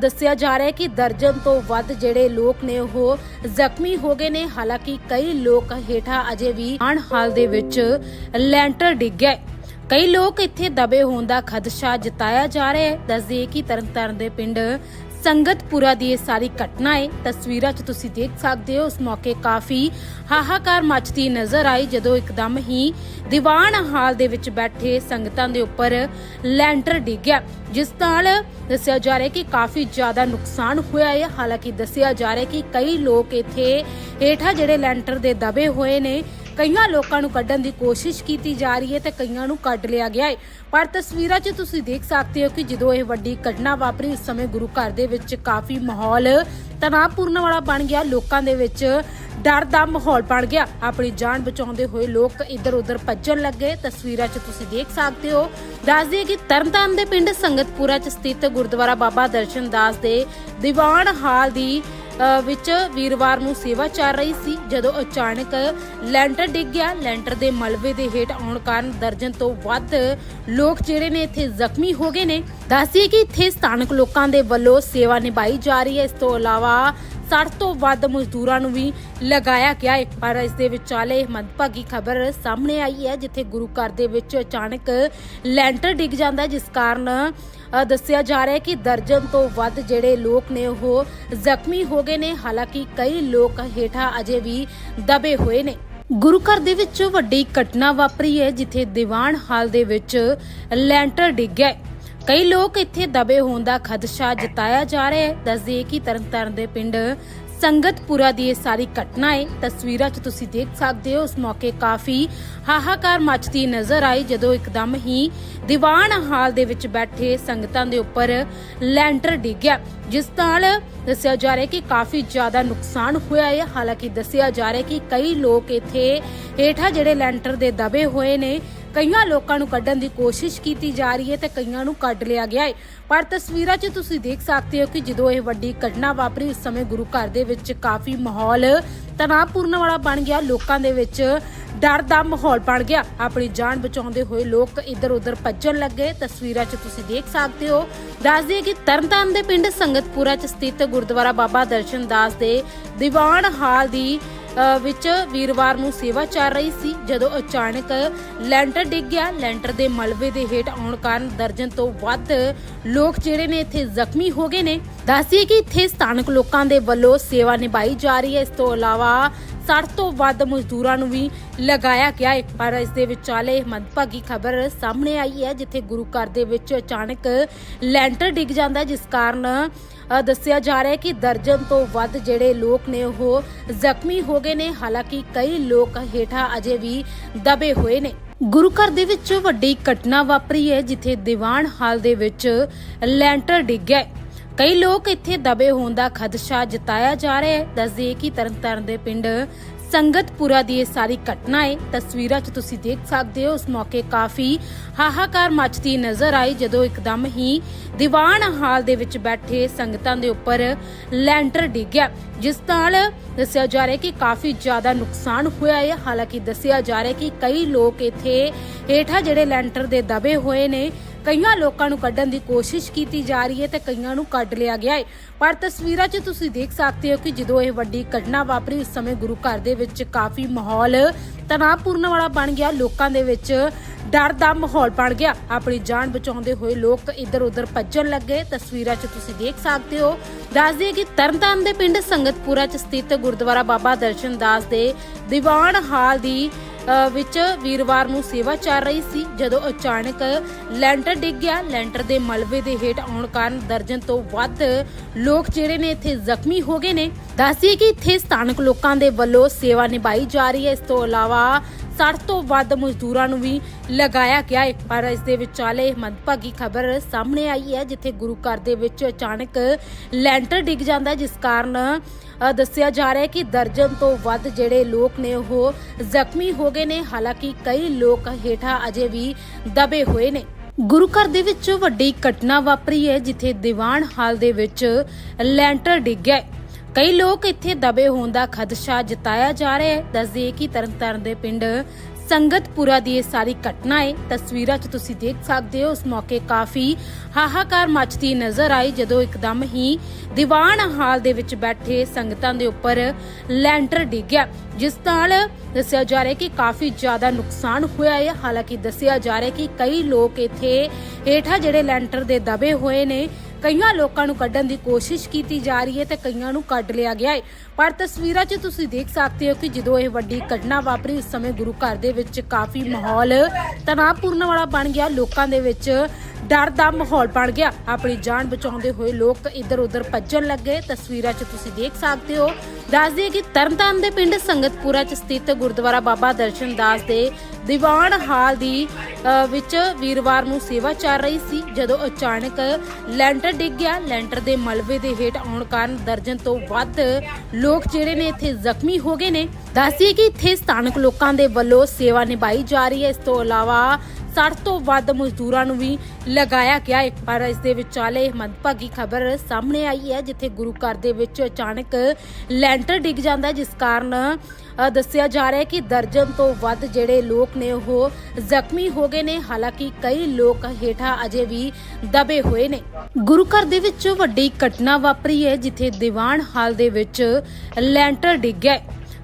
ਦੱਸਿਆ ਜਾ ਰਿਹਾ ਹੈ ਕਿ ਦਰਜਨ ਤੋਂ ਵੱਧ ਜਿਹੜੇ ਲੋਕ ਨੇ ਉਹ ਜ਼ਖਮੀ ਹੋ ਗਏ ਨੇ। ਹਾਲਾਂਕਿ ਕਈ ਲੋਕ ਹੇਠਾਂ ਅਜੇ ਵੀ ਆਣ ਹਾਲ ਦੇ ਵਿੱਚ ਲੈਂਟਰ ਡਿੱਗ ਗਿਆ ਕਈ ਲੋਕ ਇੱਥੇ ਦਬੇ ਹੋਣ ਦਾ ਖਦਸ਼ਾ ਜਤਾਇਆ ਜਾ ਰਿਹਾ ਹੈ। ਦੱਸਦੇ ਕਿ ਤਰਨਤਾਰਨ ਦੇ ਪਿੰਡ ਸੰਗਤਪੁਰਾ ਦੀ ਇਹ ਸਾਰੀ ਘਟਨਾ ਹੈ ਤਸਵੀਰਾਂ 'ਚ ਤੁਸੀਂ ਦੇਖ ਸਕਦੇ ਹੋ, ਉਸ ਮੌਕੇ ਕਾਫੀ ਹਾਹਾਕਾਰ ਮਚਦੀ ਨਜ਼ਰ ਆਈ, ਜਦੋਂ ਇੱਕਦਮ ਹੀ ਦੀਵਾਨ ਹਾਲ ਦੇ ਵਿੱਚ ਬੈਠੇ ਸੰਗਤਾਂ ਦੇ ਉੱਪਰ ਲੈਂਟਰ ਡਿੱਗਿਆ, ਜਿਸ ਨਾਲ ਦੱਸਿਆ ਜਾ ਰਿਹਾ ਕਿ ਕਾਫੀ ਜ਼ਿਆਦਾ ਨੁਕਸਾਨ ਹੋਇਆ ਹੈ। ਹਾਲਾਂਕਿ ਦੱਸਿਆ ਜਾ ਰਿਹਾ ਕਿ ਕਈ ਲੋਕ ਇੱਥੇ ਹੇਠਾਂ ਜਿਹੜੇ ਲੈਂਟਰ ਦੇ ਦਬੇ ਹੋਏ ਨੇ ਕਈਆਂ ਲੋਕਾਂ ਨੂੰ ਕੱਢਣ ਦੀ ਕੋਸ਼ਿਸ਼ ਕੀਤੀ ਜਾ ਰਹੀ ਹੈ ਤੇ ਕਈਆਂ ਨੂੰ ਕੱਢ ਲਿਆ ਗਿਆ ਹੈ। ਪਰ ਤਸਵੀਰਾਂ 'ਚ ਤੁਸੀਂ ਦੇਖ ਸਕਦੇ ਹੋ ਕਿ ਜਦੋਂ ਇਹ ਵੱਡੀ ਘਟਨਾ ਵਾਪਰੀ, ਉਸ ਸਮੇਂ ਗੁਰੂ ਘਰ ਦੇ ਵਿੱਚ ਕਾਫੀ ਮਾਹੌਲ ਤਣਾਅਪੂਰਨ ਵਾਲਾ ਬਣ ਗਿਆ। ਲੋਕਾਂ ਦੇ ਵਿੱਚ ਡਰ ਦਾ ਮਾਹੌਲ ਬਣ ਗਿਆ। ਆਪਣੀ ਜਾਨ ਬਚਾਉਂਦੇ ਹੋਏ ਲੋਕ ਇੱਧਰ ਉੱਧਰ ਭੱਜਣ ਲੱਗੇ ਤਸਵੀਰਾਂ 'ਚ ਤੁਸੀਂ ਦੇਖ ਸਕਦੇ ਹੋ, ਦੱਸ ਦਈਏ ਕਿ ਤਰਨਤਾਰਨ ਦੇ ਪਿੰਡ ਸੰਗਤਪੁਰਾ 'ਚ ਸਥਿਤ ਗੁਰਦੁਆਰਾ ਬਾਬਾ ਦਰਸ਼ਨ ਦਾਸ ਦੇ ਦੀਵਾਨ ਹਾਲ ਦੀ ਵਿੱਚ ਵੀਰਵਾਰ ਨੂੰ ਸੇਵਾ ਚੱਲ ਰਹੀ ਸੀ, ਜਦੋਂ ਅਚਾਨਕ ਲੈਂਟਰ ਡਿੱਗ ਗਿਆ। ਲੈਂਟਰ ਦੇ ਮਲਬੇ ਦੇ ਹੇਠ ਆਉਣ ਕਾਰਨ ਦਰਜਨ ਤੋਂ ਵੱਧ ਲੋਕ ਜਿਹੜੇ ਨੇ ਇੱਥੇ ਜ਼ਖਮੀ ਹੋ ਗਏ ਨੇ। ਦੱਸੀਏ ਕਿ ਇੱਥੇ ਸਥਾਨਕ ਲੋਕਾਂ ਦੇ ਵੱਲੋਂ ਸੇਵਾ ਨਿਭਾਈ ਜਾ ਰਹੀ ਹੈ। ਇਸ ਤੋਂ ਇਲਾਵਾ 60 ਤੋਂ ਵੱਧ ਮਜ਼ਦੂਰਾਂ ਨੂੰ ਵੀ ਲਗਾਇਆ ਗਿਆ ਹੈ। ਪਰ ਇਸ ਦੇ ਵਿਚਾਲੇ ਮੰਦਭਾਗੀ ਖਬਰ ਸਾਹਮਣੇ ਆਈ ਹੈ, ਜਿੱਥੇ ਗੁਰੂ ਘਰ ਦੇ ਵਿੱਚ ਅਚਾਨਕ ਲੈਂਟਰ ਡਿੱਗ ਜਾਂਦਾ ਜਿਸ ਕਾਰਨ ਦੱਸਿਆ ਜਾ ਰਿਹਾ ਹੈ ਕਿ ਦਰਜਨ ਤੋਂ ਵੱਧ ਜਿਹੜੇ ਲੋਕ ਨੇ ਉਹ ਜ਼ਖਮੀ ਹੋ ਗਏ ਨੇ। ਹਾਲਾਂਕਿ ਕਈ ਲੋਕ ਹੇਠਾਂ ਅਜੇ ਵੀ ਦਬੇ ਹੋਏ ਨੇ। ਗੁਰੂ ਘਰ ਦੇ ਵਿੱਚ ਵੱਡੀ ਘਟਨਾ ਵਾਪਰੀ ਹੈ, ਜਿੱਥੇ ਦੀਵਾਨ ਹਾਲ ਦੇ ਵਿੱਚ ਲੈਂਟਰ ਡਿੱਗ ਗਿਆ ਕਈ ਲੋਕ ਇੱਥੇ ਦਬੇ ਹੋਣ ਦਾ ਖਦਸ਼ਾ ਜਤਾਇਆ ਜਾ ਰਿਹਾ ਹੈ। ਦੱਸਦੇ ਕਿ ਤਰਨਤਾਰਨ ਦੇ ਪਿੰਡ ਸੰਗਤਪੁਰਾ ਦੀ ਇਹ ਸਾਰੀ ਘਟਨਾ ਹੈ ਤਸਵੀਰਾਂ 'ਚ ਤੁਸੀਂ ਦੇਖ ਸਕਦੇ ਹੋ, ਉਸ ਮੌਕੇ ਕਾਫੀ ਹਾਹਾਕਾਰ ਮਚਦੀ ਨਜ਼ਰ ਆਈ, ਜਦੋਂ ਇੱਕਦਮ ਹੀ ਦੀਵਾਨ ਹਾਲ ਦੇ ਵਿੱਚ ਬੈਠੇ ਸੰਗਤਾਂ ਦੇ ਉੱਪਰ ਲੈਂਟਰ ਡਿੱਗ ਗਿਆ ਜਿਸ ਨਾਲ ਦੱਸਿਆ ਜਾ ਰਿਹਾ ਕਿ ਕਾਫੀ ਜ਼ਿਆਦਾ ਨੁਕਸਾਨ ਹੋਇਆ ਹੈ। ਹਾਲਾਂਕਿ ਦੱਸਿਆ ਜਾ ਰਿਹਾ ਕਿ ਕਈ ਲੋਕ ਇੱਥੇ ਹੇਠਾਂ ਜਿਹੜੇ ਲੈਂਟਰ ਦੇ ਦਬੇ ਹੋਏ ਨੇ ਕਈਆਂ ਲੋਕਾਂ ਨੂੰ ਕੱਢਣ ਦੀ ਕੋਸ਼ਿਸ਼ ਕੀਤੀ ਜਾ ਰਹੀ ਹੈ ਤੇ ਕਈਆਂ ਨੂੰ ਕੱਢ ਲਿਆ ਗਿਆ ਹੈ। ਪਰ ਤਸਵੀਰਾਂ 'ਚ ਤੁਸੀਂ ਦੇਖ ਸਕਦੇ ਹੋ ਕਿ ਜਦੋਂ ਇਹ ਵੱਡੀ ਘਟਨਾ ਵਾਪਰੀ ਉਸ ਸਮੇਂ ਗੁਰੂ ਘਰ ਦੇ ਵਿੱਚ ਕਾਫੀ ਮਾਹੌਲ ਤਣਾਅਪੂਰਨ ਵਾਲਾ ਬਣ ਗਿਆ। ਲੋਕਾਂ ਦੇ ਵਿੱਚ ਡਰ ਦਾ ਮਾਹੌਲ ਬਣ ਗਿਆ। ਆਪਣੀ ਜਾਨ ਬਚਾਉਂਦੇ ਹੋਏ ਲੋਕ ਇੱਧਰ ਉੱਧਰ ਭੱਜਣ ਲੱਗੇ। ਤਸਵੀਰਾਂ 'ਚ ਤੁਸੀਂ ਦੇਖ ਸਕਦੇ ਹੋ। ਦੱਸ ਦਈਏ ਕਿ ਤਰਨਤਾਰਨ ਦੇ ਪਿੰਡ ਸੰਗਤਪੁਰਾ 'ਚ ਸਥਿਤ ਗੁਰਦੁਆਰਾ ਬਾਬਾ ਦਰਸ਼ਨ ਦਾਸ ਦੇ ਦੀਵਾਨ ਹਾਲ ਦੀ ਵਿੱਚ ਵੀਰਵਾਰ ਨੂੰ ਸੇਵਾ ਚੱਲ ਰਹੀ ਸੀ, ਜਦੋਂ ਅਚਾਨਕ ਲੈਂਟਰ ਡਿੱਗ ਗਿਆ। ਲੈਂਟਰ ਦੇ ਮਲਬੇ ਦੇ ਹੇਠ ਆਉਣ ਕਾਰਨ ਦਰਜਨ ਤੋਂ ਵੱਧ ਲੋਕ ਜਿਹੜੇ ਨੇ ਇੱਥੇ ਜ਼ਖਮੀ ਹੋ ਗਏ ਨੇ। ਦੱਸੀਏ ਕਿ ਇੱਥੇ ਸਥਾਨਕ ਲੋਕਾਂ ਦੇ ਵੱਲੋਂ ਸੇਵਾ ਨਿਭਾਈ ਜਾ ਰਹੀ ਹੈ। ਇਸ ਤੋਂ ਇਲਾਵਾ 60 ਤੋਂ ਵੱਧ ਮਜ਼ਦੂਰਾਂ ਨੂੰ ਵੀ ਲਗਾਇਆ ਗਿਆ ਹੈ ਪਰ ਇਸ ਦੇ ਵਿਚਾਲੇ ਮੰਦਭਾਗੀ ਖਬਰ ਸਾਹਮਣੇ ਆਈ ਹੈ, ਜਿੱਥੇ ਗੁਰੂ ਘਰ ਦੇ ਵਿੱਚ ਅਚਾਨਕ ਲੈਂਟਰ ਡਿੱਗ ਜਾਂਦਾ ਜਿਸ ਕਾਰਨ ਦੱਸਿਆ ਜਾ ਰਿਹਾ ਹੈ ਕਿ ਦਰਜਨ ਤੋਂ ਵੱਧ ਜਿਹੜੇ ਲੋਕ ਨੇ ਉਹ ਜ਼ਖਮੀ ਹੋ ਗਏ ਨੇ। ਹਾਲਾਂਕਿ ਕਈ ਲੋਕ ਹੇਠਾਂ ਅਜੇ ਵੀ ਦਬੇ ਹੋਏ ਨੇ। ਗੁਰੂ ਘਰ ਦੇ ਵਿੱਚ ਵੱਡੀ ਘਟਨਾ ਵਾਪਰੀ ਹੈ, ਜਿੱਥੇ ਦੀਵਾਨ ਹਾਲ ਦੇ ਵਿੱਚ ਲੈਂਟਰ ਡਿੱਗ ਗਿਆ ਕਈ ਲੋਕ ਇੱਥੇ ਦਬੇ ਹੋਣ ਦਾ ਖਦਸ਼ਾ ਜਤਾਇਆ ਜਾ ਰਿਹਾ ਹੈ। ਦੱਸਦੇ ਕਿ ਤਰਨਤਾਰਨ ਦੇ ਪਿੰਡ ਸੰਗਤਪੁਰਾ ਦੀ ਇਹ ਸਾਰੀ ਘਟਨਾ ਹੈ। ਤਸਵੀਰਾਂ 'ਚ ਤੁਸੀਂ ਦੇਖ ਸਕਦੇ ਹੋ, ਉਸ ਮੌਕੇ ਕਾਫੀ ਹਾਹਾਕਾਰ ਮਚਦੀ ਨਜ਼ਰ ਆਈ, ਜਦੋਂ ਇੱਕਦਮ ਹੀ ਦੀਵਾਨ ਹਾਲ ਦੇ ਵਿੱਚ ਬੈਠੇ ਸੰਗਤਾਂ ਦੇ ਉੱਪਰ ਲੈਂਟਰ ਡਿੱਗ ਗਿਆ। ਜਿਸ ਨਾਲ ਦੱਸਿਆ ਜਾ ਰਿਹਾ ਕਿ ਕਾਫੀ ਜ਼ਿਆਦਾ ਨੁਕਸਾਨ ਹੋਇਆ ਹੈ। ਹਾਲਾਂਕਿ ਦੱਸਿਆ ਜਾ ਰਿਹਾ ਕਿ ਕਈ ਲੋਕ ਇੱਥੇ ਹੇਠਾਂ ਜਿਹੜੇ ਲੈਂਟਰ ਦੇ ਦਬੇ ਹੋਏ ਨੇ ਕਈਆਂ ਲੋਕਾਂ ਨੂੰ ਕੱਢਣ ਦੀ ਕੋਸ਼ਿਸ਼ ਕੀਤੀ ਜਾ ਰਹੀ ਹੈ ਤੇ ਕਈਆਂ ਨੂੰ ਕੱਢ ਲਿਆ ਗਿਆ ਹੈ। ਪਰ ਤਸਵੀਰਾਂ 'ਚ ਤੁਸੀਂ ਦੇਖ ਸਕਦੇ ਹੋ ਕਿ ਜਦੋਂ ਇਹ ਵੱਡੀ ਘਟਨਾ ਵਾਪਰੀ, ਉਸ ਸਮੇਂ ਗੁਰੂ ਘਰ ਦੇ ਵਿੱਚ ਕਾਫੀ ਮਾਹੌਲ ਤਣਾਅਪੂਰਨ ਵਾਲਾ ਬਣ ਗਿਆ। ਲੋਕਾਂ ਦੇ ਵਿੱਚ ਡਰ ਦਾ ਮਾਹੌਲ ਬਣ ਗਿਆ। ਆਪਣੀ ਜਾਨ ਬਚਾਉਂਦੇ ਹੋਏ ਲੋਕ ਇੱਧਰ ਉੱਧਰ ਭੱਜਣ ਲੱਗੇ ਤਸਵੀਰਾਂ 'ਚ ਤੁਸੀਂ ਦੇਖ ਸਕਦੇ ਹੋ। ਦੱਸ ਦਈਏ ਕਿ ਤਰਨਤਾਰਨ ਦੇ ਪਿੰਡ ਸੰਗਤਪੁਰਾ 'ਚ ਸਥਿਤ ਗੁਰਦੁਆਰਾ ਬਾਬਾ ਦਰਸ਼ਨ ਦਾਸ ਦੇ ਦੀਵਾਨ ਹਾਲ ਦੀ ਵਿੱਚ ਵੀਰਵਾਰ ਨੂੰ ਸੇਵਾ ਚੱਲ ਰਹੀ ਸੀ, ਜਦੋਂ ਅਚਾਨਕ ਲੈਂਟਰ ਡਿੱਗ ਗਿਆ। ਲੈਂਟਰ ਦੇ ਮਲਬੇ ਦੇ ਹੇਠ ਆਉਣ ਕਾਰਨ ਦਰਜਨ ਤੋਂ ਵੱਧ ਲੋਕ ਜਿਹੜੇ ਨੇ ਇੱਥੇ ਜ਼ਖਮੀ ਹੋ ਗਏ ਨੇ। ਦੱਸਿਏ ਕਿ ਇੱਥੇ ਸਥਾਨਕ ਲੋਕਾਂ ਦੇ ਵੱਲੋਂ ਸੇਵਾ ਨਿਭਾਈ ਜਾ ਰਹੀ ਹੈ। ਇਸ ਤੋਂ ਇਲਾਵਾ 60 ਤੋਂ ਵੱਧ ਮਜ਼ਦੂਰਾਂ ਨੂੰ ਵੀ ਲਗਾਇਆ ਗਿਆ ਹੈ ਪਰ ਇਸ ਦੇ ਵਿਚਾਲੇ ਮੰਦਭਾਗੀ ਖਬਰ ਸਾਹਮਣੇ ਆਈ ਹੈ, ਜਿੱਥੇ ਗੁਰੂ ਘਰ ਦੇ ਵਿੱਚ ਅਚਾਨਕ ਲੈਂਟਰ ਡਿੱਗ ਜਾਂਦਾ ਜਿਸ ਕਾਰਨ ਦੱਸਿਆ ਜਾ ਰਿਹਾ ਹੈ ਕਿ ਦਰਜਨ ਤੋਂ ਵੱਧ ਜਿਹੜੇ ਲੋਕ ਨੇ ਉਹ ਜ਼ਖਮੀ ਹੋ ਗਏ ਨੇ। ਹਾਲਾਂਕਿ ਕਈ ਲੋਕ ਹੇਠਾਂ ਅਜੇ ਵੀ ਦਬੇ ਹੋਏ ਨੇ। ਗੁਰੂ ਘਰ ਦੇ ਵਿੱਚ ਵੱਡੀ ਘਟਨਾ ਵਾਪਰੀ ਹੈ, ਜਿੱਥੇ ਦੀਵਾਨ ਹਾਲ ਦੇ ਵਿੱਚ ਲੈਂਟਰ ਡਿੱਗ ਗਿਆ ਕਈ ਲੋਕ ਇੱਥੇ ਦਬੇ ਹੋਣ ਦਾ ਖਦਸ਼ਾ ਜਤਾਇਆ ਜਾ ਰਿਹਾ ਹੈ। ਦੱਸਦੇ ਕਿ ਤਰਨਤਾਰਨ ਦੇ ਪਿੰਡ ਸੰਗਤਪੁਰਾ ਦੀ ਇਹ ਸਾਰੀ ਘਟਨਾ ਹੈ। ਤਸਵੀਰਾਂ 'ਚ ਤੁਸੀਂ ਦੇਖ ਸਕਦੇ ਹੋ ਉਸ ਮੌਕੇ ਕਾਫੀ ਹਾਹਾਕਾਰ ਮਚਦੀ ਨਜ਼ਰ ਆਈ, ਜਦੋਂ ਇੱਕਦਮ ਹੀ ਦੀਵਾਨ ਹਾਲ ਦੇ ਵਿੱਚ ਬੈਠੇ ਸੰਗਤਾਂ ਦੇ ਉੱਪਰ ਲੈਂਟਰ ਡਿੱਗ ਗਿਆ ਜਿਸ ਨਾਲ ਦੱਸਿਆ ਜਾ ਰਿਹਾ ਕਿ ਕਾਫੀ ਜ਼ਿਆਦਾ ਨੁਕਸਾਨ ਹੋਇਆ ਹੈ। ਹਾਲਾਂਕਿ ਦੱਸਿਆ ਜਾ ਰਿਹਾ ਕਿ ਕਈ ਲੋਕ ਇੱਥੇ ਹੇਠਾਂ ਜਿਹੜੇ ਲੈਂਟਰ ਦੇ ਦਬੇ ਹੋਏ ਨੇ ਕਈਆਂ ਲੋਕਾਂ ਨੂੰ ਕੱਢਣ ਦੀ ਕੋਸ਼ਿਸ਼ ਕੀਤੀ ਜਾ ਰਹੀ ਹੈ ਤੇ ਕਈਆਂ ਨੂੰ ਕੱਢ ਲਿਆ ਗਿਆ ਹੈ। ਪਰ ਤਸਵੀਰਾਂ 'ਚ ਤੁਸੀਂ ਦੇਖ ਸਕਦੇ ਹੋ ਕਿ ਜਦੋਂ ਇਹ ਵੱਡੀ ਘਟਨਾ ਵਾਪਰੀ, ਉਸ ਸਮੇਂ ਗੁਰੂ ਘਰ ਦੇ ਵਿੱਚ ਕਾਫੀ ਮਾਹੌਲ ਤਣਾਅਪੂਰਨ ਵਾਲਾ ਬਣ ਗਿਆ। ਲੋਕਾਂ ਦੇ ਵਿੱਚ ਡਰ ਦਾ ਮਾਹੌਲ ਬਣ ਗਿਆ। ਆਪਣੀ ਜਾਨ ਬਚਾਉਂਦੇ ਹੋਏ ਲੋਕ ਇੱਧਰ ਉੱਧਰ ਭੱਜਣ ਲੱਗੇ। ਤਸਵੀਰਾਂ 'ਚ ਤੁਸੀਂ ਦੇਖ ਸਕਦੇ ਹੋ। ਦੱਸ ਦਈਏ ਕਿ ਤਰਨਤਾਰਨ ਦੇ ਪਿੰਡ ਸੰਗਤਪੁਰਾ 'ਚ ਸਥਿਤ ਗੁਰਦੁਆਰਾ ਬਾਬਾ ਦਰਸ਼ਨ ਦਾਸ ਦੇ ਦੀਵਾਨ ਹਾਲ ਦੀ ਵਿੱਚ ਵੀਰਵਾਰ ਨੂੰ ਸੇਵਾ ਚੱਲ ਰਹੀ ਸੀ। ਜਦੋਂ ਅਚਾਨਕ ਲੈਂਟਰ ਡਿੱਗ ਗਿਆ। ਲੈਂਟਰ ਦੇ ਮਲਬੇ ਦੇ ਹੇਠ ਆਉਣ ਕਾਰਨ ਦਰਜਨ ਤੋਂ ਵੱਧ ਲੋਕ ਜਿਹੜੇ ਨੇ ਇੱਥੇ ਜ਼ਖਮੀ ਹੋ ਗਏ ਨੇ। ਦੱਸਿਏ ਕਿ ਇੱਥੇ ਸਥਾਨਕ ਲੋਕਾਂ ਦੇ ਵੱਲੋਂ ਸੇਵਾ ਨਿਭਾਈ ਜਾ ਰਹੀ ਹੈ। ਇਸ ਤੋਂ ਇਲਾਵਾ 60 ਤੋਂ ਵੱਧ ਮਜ਼ਦੂਰਾਂ ਨੂੰ ਵੀ ਲਗਾਇਆ ਗਿਆ ਹੈ ਪਰ ਇਸ ਦੇ ਵਿਚਾਲੇ ਮੰਦਭਾਗੀ ਖਬਰ ਸਾਹਮਣੇ ਆਈ ਹੈ, ਜਿੱਥੇ ਗੁਰੂ ਘਰ ਦੇ ਵਿੱਚ ਅਚਾਨਕ ਲੈਂਟਰ ਡਿੱਗ ਜਾਂਦਾ ਜਿਸ ਕਾਰਨ ਦੱਸਿਆ ਜਾ ਰਿਹਾ ਹੈ ਕਿ ਦਰਜਨ ਤੋਂ ਵੱਧ ਜਿਹੜੇ ਲੋਕ ਨੇ ਉਹ ਜ਼ਖਮੀ ਹੋ ਗਏ ਨੇ। ਹਾਲਾਂਕਿ ਕਈ ਲੋਕ ਹੇਠਾਂ ਅਜੇ ਵੀ ਦਬੇ ਹੋਏ ਨੇ। ਗੁਰੂ ਘਰ ਦੇ ਵਿੱਚ ਵੱਡੀ ਘਟਨਾ ਵਾਪਰੀ ਹੈ, ਜਿੱਥੇ ਦੀਵਾਨ ਹਾਲ ਦੇ ਵਿੱਚ ਲੈਂਟਰ ਡਿੱਗ ਗਿਆ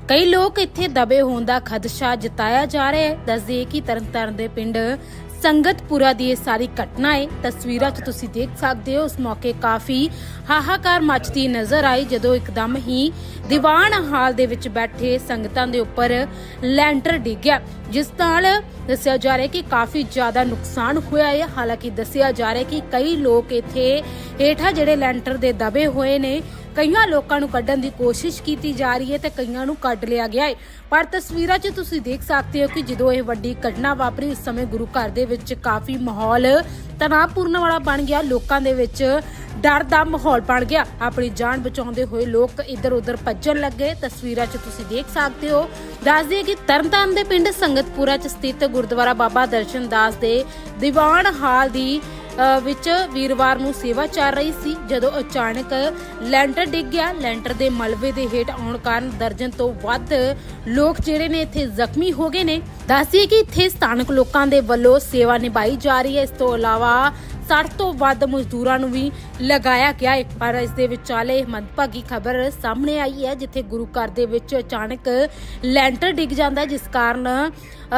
ਕਈ ਲੋਕ ਇੱਥੇ ਦਬੇ ਹੋਣ ਦਾ ਖਦਸ਼ਾ ਜਤਾਇਆ ਜਾ ਰਿਹਾ ਹੈ। ਦੱਸਦੇ ਕਿ ਤਰਨਤਾਰਨ ਦੇ ਪਿੰਡ ਸੰਗਤਪੁਰਾ ਦੀ ਇਹ ਸਾਰੀ ਘਟਨਾ ਹੈ। ਤਸਵੀਰਾਂ 'ਚ ਤੁਸੀਂ ਦੇਖ ਸਕਦੇ ਹੋ ਉਸ ਮੌਕੇ ਕਾਫੀ ਹਾਹਾਕਾਰ ਮਚਦੀ ਨਜ਼ਰ ਆਈ, ਜਦੋਂ ਇੱਕਦਮ ਹੀ ਦੀਵਾਨ ਹਾਲ ਦੇ ਵਿੱਚ ਬੈਠੇ ਸੰਗਤਾਂ ਦੇ ਉੱਪਰ ਲੈਂਟਰ ਡਿੱਗ ਗਿਆ ਜਿਸ ਨਾਲ ਦੱਸਿਆ ਜਾ ਰਿਹਾ ਕਿ ਕਾਫੀ ਜ਼ਿਆਦਾ ਨੁਕਸਾਨ ਹੋਇਆ ਹੈ। ਹਾਲਾਂਕਿ ਦੱਸਿਆ ਜਾ ਰਿਹਾ ਕਿ ਕਈ ਲੋਕ ਇੱਥੇ ਹੇਠਾਂ ਜਿਹੜੇ ਲੈਂਟਰ ਦੇ ਦਬੇ ਹੋਏ ਨੇ ਕਈਆਂ ਲੋਕਾਂ ਨੂੰ ਕੱਢਣ ਦੀ ਕੋਸ਼ਿਸ਼ ਕੀਤੀ ਜਾ ਰਹੀ ਹੈ ਤੇ ਕਈਆਂ ਨੂੰ ਕੱਢ ਲਿਆ ਗਿਆ ਹੈ। ਪਰ ਤਸਵੀਰਾਂ 'ਚ ਤੁਸੀਂ ਦੇਖ ਸਕਦੇ ਹੋ ਕਿ ਜਦੋਂ ਇਹ ਵੱਡੀ ਘਟਨਾ ਵਾਪਰੀ, ਉਸ ਸਮੇਂ ਗੁਰੂ ਘਰ ਦੇ ਵਿੱਚ ਕਾਫੀ ਮਾਹੌਲ ਤਣਾਅਪੂਰਨ ਵਾਲਾ ਬਣ ਗਿਆ। ਲੋਕਾਂ ਦੇ ਵਿੱਚ ਡਰ ਦਾ ਮਾਹੌਲ ਬਣ ਗਿਆ। ਆਪਣੀ ਜਾਨ ਬਚਾਉਂਦੇ ਹੋਏ ਲੋਕ ਇੱਧਰ ਉੱਧਰ ਭੱਜਣ ਲੱਗੇ ਤਸਵੀਰਾਂ 'ਚ ਤੁਸੀਂ ਦੇਖ ਸਕਦੇ ਹੋ, ਦੱਸ ਦਈਏ ਕਿ ਤਰਨਤਾਰਨ ਦੇ ਪਿੰਡ ਸੰਗਤਪੁਰਾ 'ਚ ਸਥਿਤ ਗੁਰਦੁਆਰਾ ਬਾਬਾ ਦਰਸ਼ਨ ਦਾਸ ਦੇ ਦੀਵਾਨ ਹਾਲ ਦੀ ਵਿੱਚ ਵੀਰਵਾਰ ਨੂੰ ਸੇਵਾ ਚੱਲ ਰਹੀ ਸੀ, ਜਦੋਂ ਅਚਾਨਕ ਲੈਂਟਰ ਡਿੱਗ ਗਿਆ। ਲੈਂਟਰ ਦੇ ਮਲਬੇ ਦੇ ਹੇਠ ਆਉਣ ਕਾਰਨ ਦਰਜਨ ਤੋਂ ਵੱਧ ਲੋਕ ਜਿਹੜੇ ਨੇ ਇੱਥੇ ਜ਼ਖਮੀ ਹੋ ਗਏ ਨੇ। ਦੱਸਿਏ ਕਿ ਇੱਥੇ ਸਥਾਨਕ ਲੋਕਾਂ ਦੇ ਵੱਲੋਂ ਸੇਵਾ ਨਿਭਾਈ ਜਾ ਰਹੀ ਹੈ। ਇਸ ਤੋਂ ਇਲਾਵਾ 60 ਤੋਂ ਵੱਧ ਮਜ਼ਦੂਰਾਂ ਨੂੰ ਵੀ ਲਗਾਇਆ ਗਿਆ ਹੈ ਪਰ ਇਸ ਦੇ ਵਿਚਾਲੇ ਮੰਦਭਾਗੀ ਖਬਰ ਸਾਹਮਣੇ ਆਈ ਹੈ, ਜਿੱਥੇ ਗੁਰੂ ਘਰ ਦੇ ਵਿੱਚ ਅਚਾਨਕ ਲੈਂਟਰ ਡਿੱਗ ਜਾਂਦਾ ਜਿਸ ਕਾਰਨ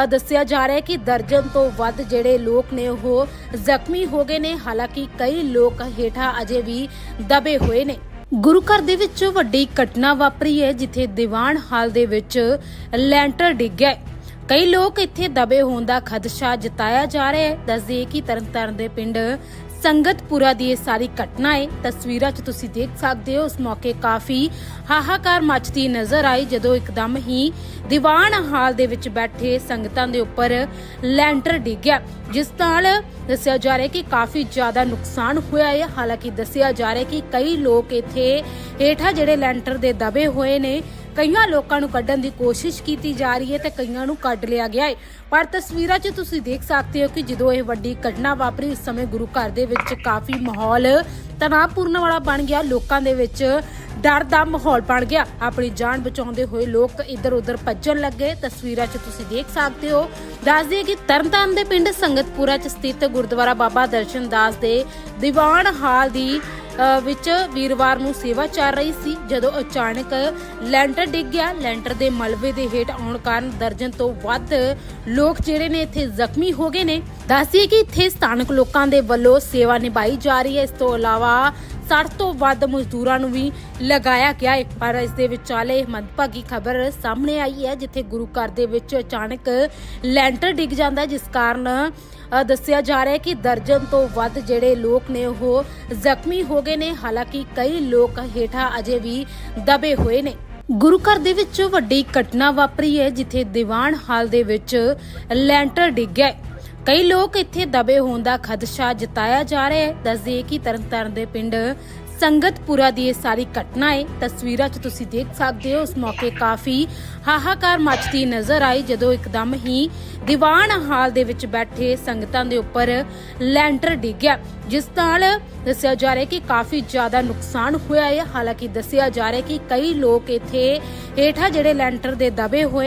ਦੱਸਿਆ ਜਾ ਰਿਹਾ ਹੈ ਕਿ ਦਰਜਨ ਤੋਂ ਵੱਧ ਜਿਹੜੇ ਲੋਕ ਨੇ ਉਹ ਜ਼ਖਮੀ ਹੋ ਗਏ ਨੇ। ਹਾਲਾਂਕਿ ਕਈ ਲੋਕ ਹੇਠਾਂ ਅਜੇ ਵੀ ਦਬੇ ਹੋਏ ਨੇ। ਗੁਰੂ ਘਰ ਦੇ ਵਿੱਚ ਵੱਡੀ ਘਟਨਾ ਵਾਪਰੀ ਹੈ, ਜਿੱਥੇ ਦੀਵਾਨ ਹਾਲ ਦੇ ਵਿੱਚ ਲੈਂਟਰ ਡਿੱਗ ਗਿਆ ਕਈ ਲੋਕ ਇੱਥੇ ਦਬੇ ਹੋਣ ਦਾ ਖਦਸ਼ਾ ਜਤਾਇਆ ਜਾ ਰਿਹਾ ਹੈ। ਦੱਸਦੇ ਕਿ ਤਰਨਤਾਰਨ ਦੇ ਪਿੰਡ ਸੰਗਤਪੁਰਾ ਦੀ ਇਹ ਸਾਰੀ ਘਟਨਾ ਹੈ। ਤਸਵੀਰਾਂ 'ਚ ਤੁਸੀਂ ਦੇਖ ਸਕਦੇ ਹੋ, ਉਸ ਮੌਕੇ ਕਾਫੀ ਹਾਹਾਕਾਰ ਮਚਦੀ ਨਜ਼ਰ ਆਈ, ਜਦੋਂ ਇੱਕਦਮ ਹੀ ਦੀਵਾਨ ਹਾਲ ਦੇ ਵਿੱਚ ਬੈਠੇ ਸੰਗਤਾਂ ਦੇ ਉੱਪਰ ਲੈਂਟਰ ਡਿੱਗ ਗਿਆ। ਜਿਸ ਨਾਲ ਦੱਸਿਆ ਜਾ ਰਿਹਾ ਕਿ ਕਾਫੀ ਜ਼ਿਆਦਾ ਨੁਕਸਾਨ ਹੋਇਆ ਹੈ। ਹਾਲਾਂਕਿ ਦੱਸਿਆ ਜਾ ਰਿਹਾ ਕਿ ਕਈ ਲੋਕ ਇੱਥੇ ਹੇਠਾਂ ਜਿਹੜੇ ਲੈਂਟਰ ਦੇ ਦਬੇ ਹੋਏ ਨੇ ਕਈਆਂ ਲੋਕਾਂ ਨੂੰ ਕੱਢਣ ਦੀ ਕੋਸ਼ਿਸ਼ ਕੀਤੀ ਜਾ ਰਹੀ ਹੈ ਤੇ ਕਈਆਂ ਨੂੰ ਕੱਢ ਲਿਆ ਗਿਆ ਹੈ। ਪਰ ਤਸਵੀਰਾਂ 'ਚ ਤੁਸੀਂ ਦੇਖ ਸਕਦੇ ਹੋ ਕਿ ਜਦੋਂ ਇਹ ਵੱਡੀ ਘਟਨਾ ਵਾਪਰੀ ਉਸ ਸਮੇਂ ਗੁਰੂ ਘਰ ਦੇ ਵਿੱਚ ਕਾਫੀ ਮਾਹੌਲ ਤਣਾਅਪੂਰਨ ਵਾਲਾ ਬਣ ਗਿਆ। ਲੋਕਾਂ ਦੇ ਵਿੱਚ ਡਰ ਦਾ ਮਾਹੌਲ ਬਣ ਗਿਆ। ਆਪਣੀ ਜਾਨ ਬਚਾਉਂਦੇ ਹੋਏ ਲੋਕ ਇੱਧਰ ਉੱਧਰ ਭੱਜਣ ਲੱਗੇ। ਤਸਵੀਰਾਂ 'ਚ ਤੁਸੀਂ ਦੇਖ ਸਕਦੇ ਹੋ। ਦੱਸ ਦਈਏ ਕਿ ਤਰਨਤਾਰਨ ਦੇ ਪਿੰਡ ਸੰਗਤਪੁਰਾ 'ਚ ਸਥਿਤ ਗੁਰਦੁਆਰਾ ਬਾਬਾ ਦਰਸ਼ਨ ਦਾਸ ਦੇ ਦੀਵਾਨ ਹਾਲ ਦੀ ਵਿੱਚ ਵੀਰਵਾਰ ਨੂੰ ਸੇਵਾ ਚੱਲ ਰਹੀ ਸੀ, ਜਦੋਂ ਅਚਾਨਕ ਲੈਂਟਰ ਡਿੱਗ ਗਿਆ। ਲੈਂਟਰ ਦੇ ਮਲਬੇ ਦੇ ਹੇਠ ਆਉਣ ਕਾਰਨ ਦਰਜਨ ਤੋਂ ਵੱਧ ਲੋਕ ਜਿਹੜੇ ਨੇ ਇੱਥੇ ਜ਼ਖਮੀ ਹੋ ਗਏ ਨੇ। ਦੱਸਿਏ ਕਿ ਇੱਥੇ ਸਥਾਨਕ ਲੋਕਾਂ ਦੇ ਵੱਲੋਂ ਸੇਵਾ ਨਿਭਾਈ ਜਾ ਰਹੀ ਹੈ। ਇਸ ਤੋਂ ਇਲਾਵਾ 60 ਤੋਂ ਵੱਧ ਮਜ਼ਦੂਰਾਂ ਨੂੰ ਵੀ ਲਗਾਇਆ ਗਿਆ ਹੈ। ਪਰ ਇਸ ਦੇ ਵਿਚਾਲੇ ਮੰਦਭਾਗੀ ਖਬਰ ਸਾਹਮਣੇ ਆਈ ਹੈ, ਜਿੱਥੇ ਗੁਰੂ ਘਰ ਦੇ ਵਿੱਚ ਅਚਾਨਕ ਲੈਂਟਰ ਡਿੱਗ ਜਾਂਦਾ ਜਿਸ ਕਾਰਨ ਦੱਸਿਆ ਜਾ ਰਿਹਾ ਹੈ ਕਿ ਦਰਜਨ ਤੋਂ ਵੱਧ ਜਿਹੜੇ ਲੋਕ ਨੇ ਉਹ ਜ਼ਖਮੀ ਹੋ ਗਏ ਨੇ। ਹਾਲਾਂਕਿ ਕਈ ਲੋਕ ਹੇਠਾਂ ਅਜੇ ਵੀ ਦਬੇ ਹੋਏ ਨੇ। ਗੁਰੂ ਘਰ ਦੇ ਵਿੱਚ ਵੱਡੀ ਘਟਨਾ ਵਾਪਰੀ ਹੈ, ਜਿੱਥੇ ਦੀਵਾਨ ਹਾਲ ਦੇ ਵਿੱਚ ਲੈਂਟਰ ਡਿੱਗ ਗਿਆ ਕਈ ਲੋਕ ਇੱਥੇ ਦਬੇ ਹੋਣ ਦਾ ਖਦਸ਼ਾ ਜਤਾਇਆ ਜਾ ਰਿਹਾ ਹੈ। ਦੱਸਦੇ ਕਿ ਤਰਨਤਾਰਨ ਦੇ ਪਿੰਡ ਸੰਗਤਪੁਰਾ ਦੀ ਇਹ ਸਾਰੀ ਘਟਨਾ ਹੈ ਤਸਵੀਰਾਂ 'ਚ ਤੁਸੀਂ ਦੇਖ ਸਕਦੇ ਹੋ ਉਸ ਮੌਕੇ ਕਾਫੀ ਹਾਹਾਕਾਰ ਮੱਚਦੀ ਨਜ਼ਰ ਆਈ, ਜਦੋਂ ਇੱਕਦਮ ਹੀ ਦੀਵਾਨ ਹਾਲ ਦੇ ਵਿੱਚ ਬੈਠੇ ਸੰਗਤਾਂ ਦੇ ਉੱਪਰ ਲੈਂਟਰ ਡਿੱਗ ਗਿਆ ਜਿਸ ਨਾਲ ਦੱਸਿਆ ਜਾ ਰਿਹਾ ਕਿ ਕਾਫੀ ਜ਼ਿਆਦਾ ਨੁਕਸਾਨ ਹੋਇਆ ਹੈ। ਹਾਲਾਂਕਿ ਦੱਸਿਆ ਜਾ ਰਿਹਾ ਕਿ ਕਈ ਲੋਕ ਇੱਥੇ ਹੇਠਾਂ ਜਿਹੜੇ ਲੈਂਟਰ ਦੇ ਦਬੇ ਹੋਏ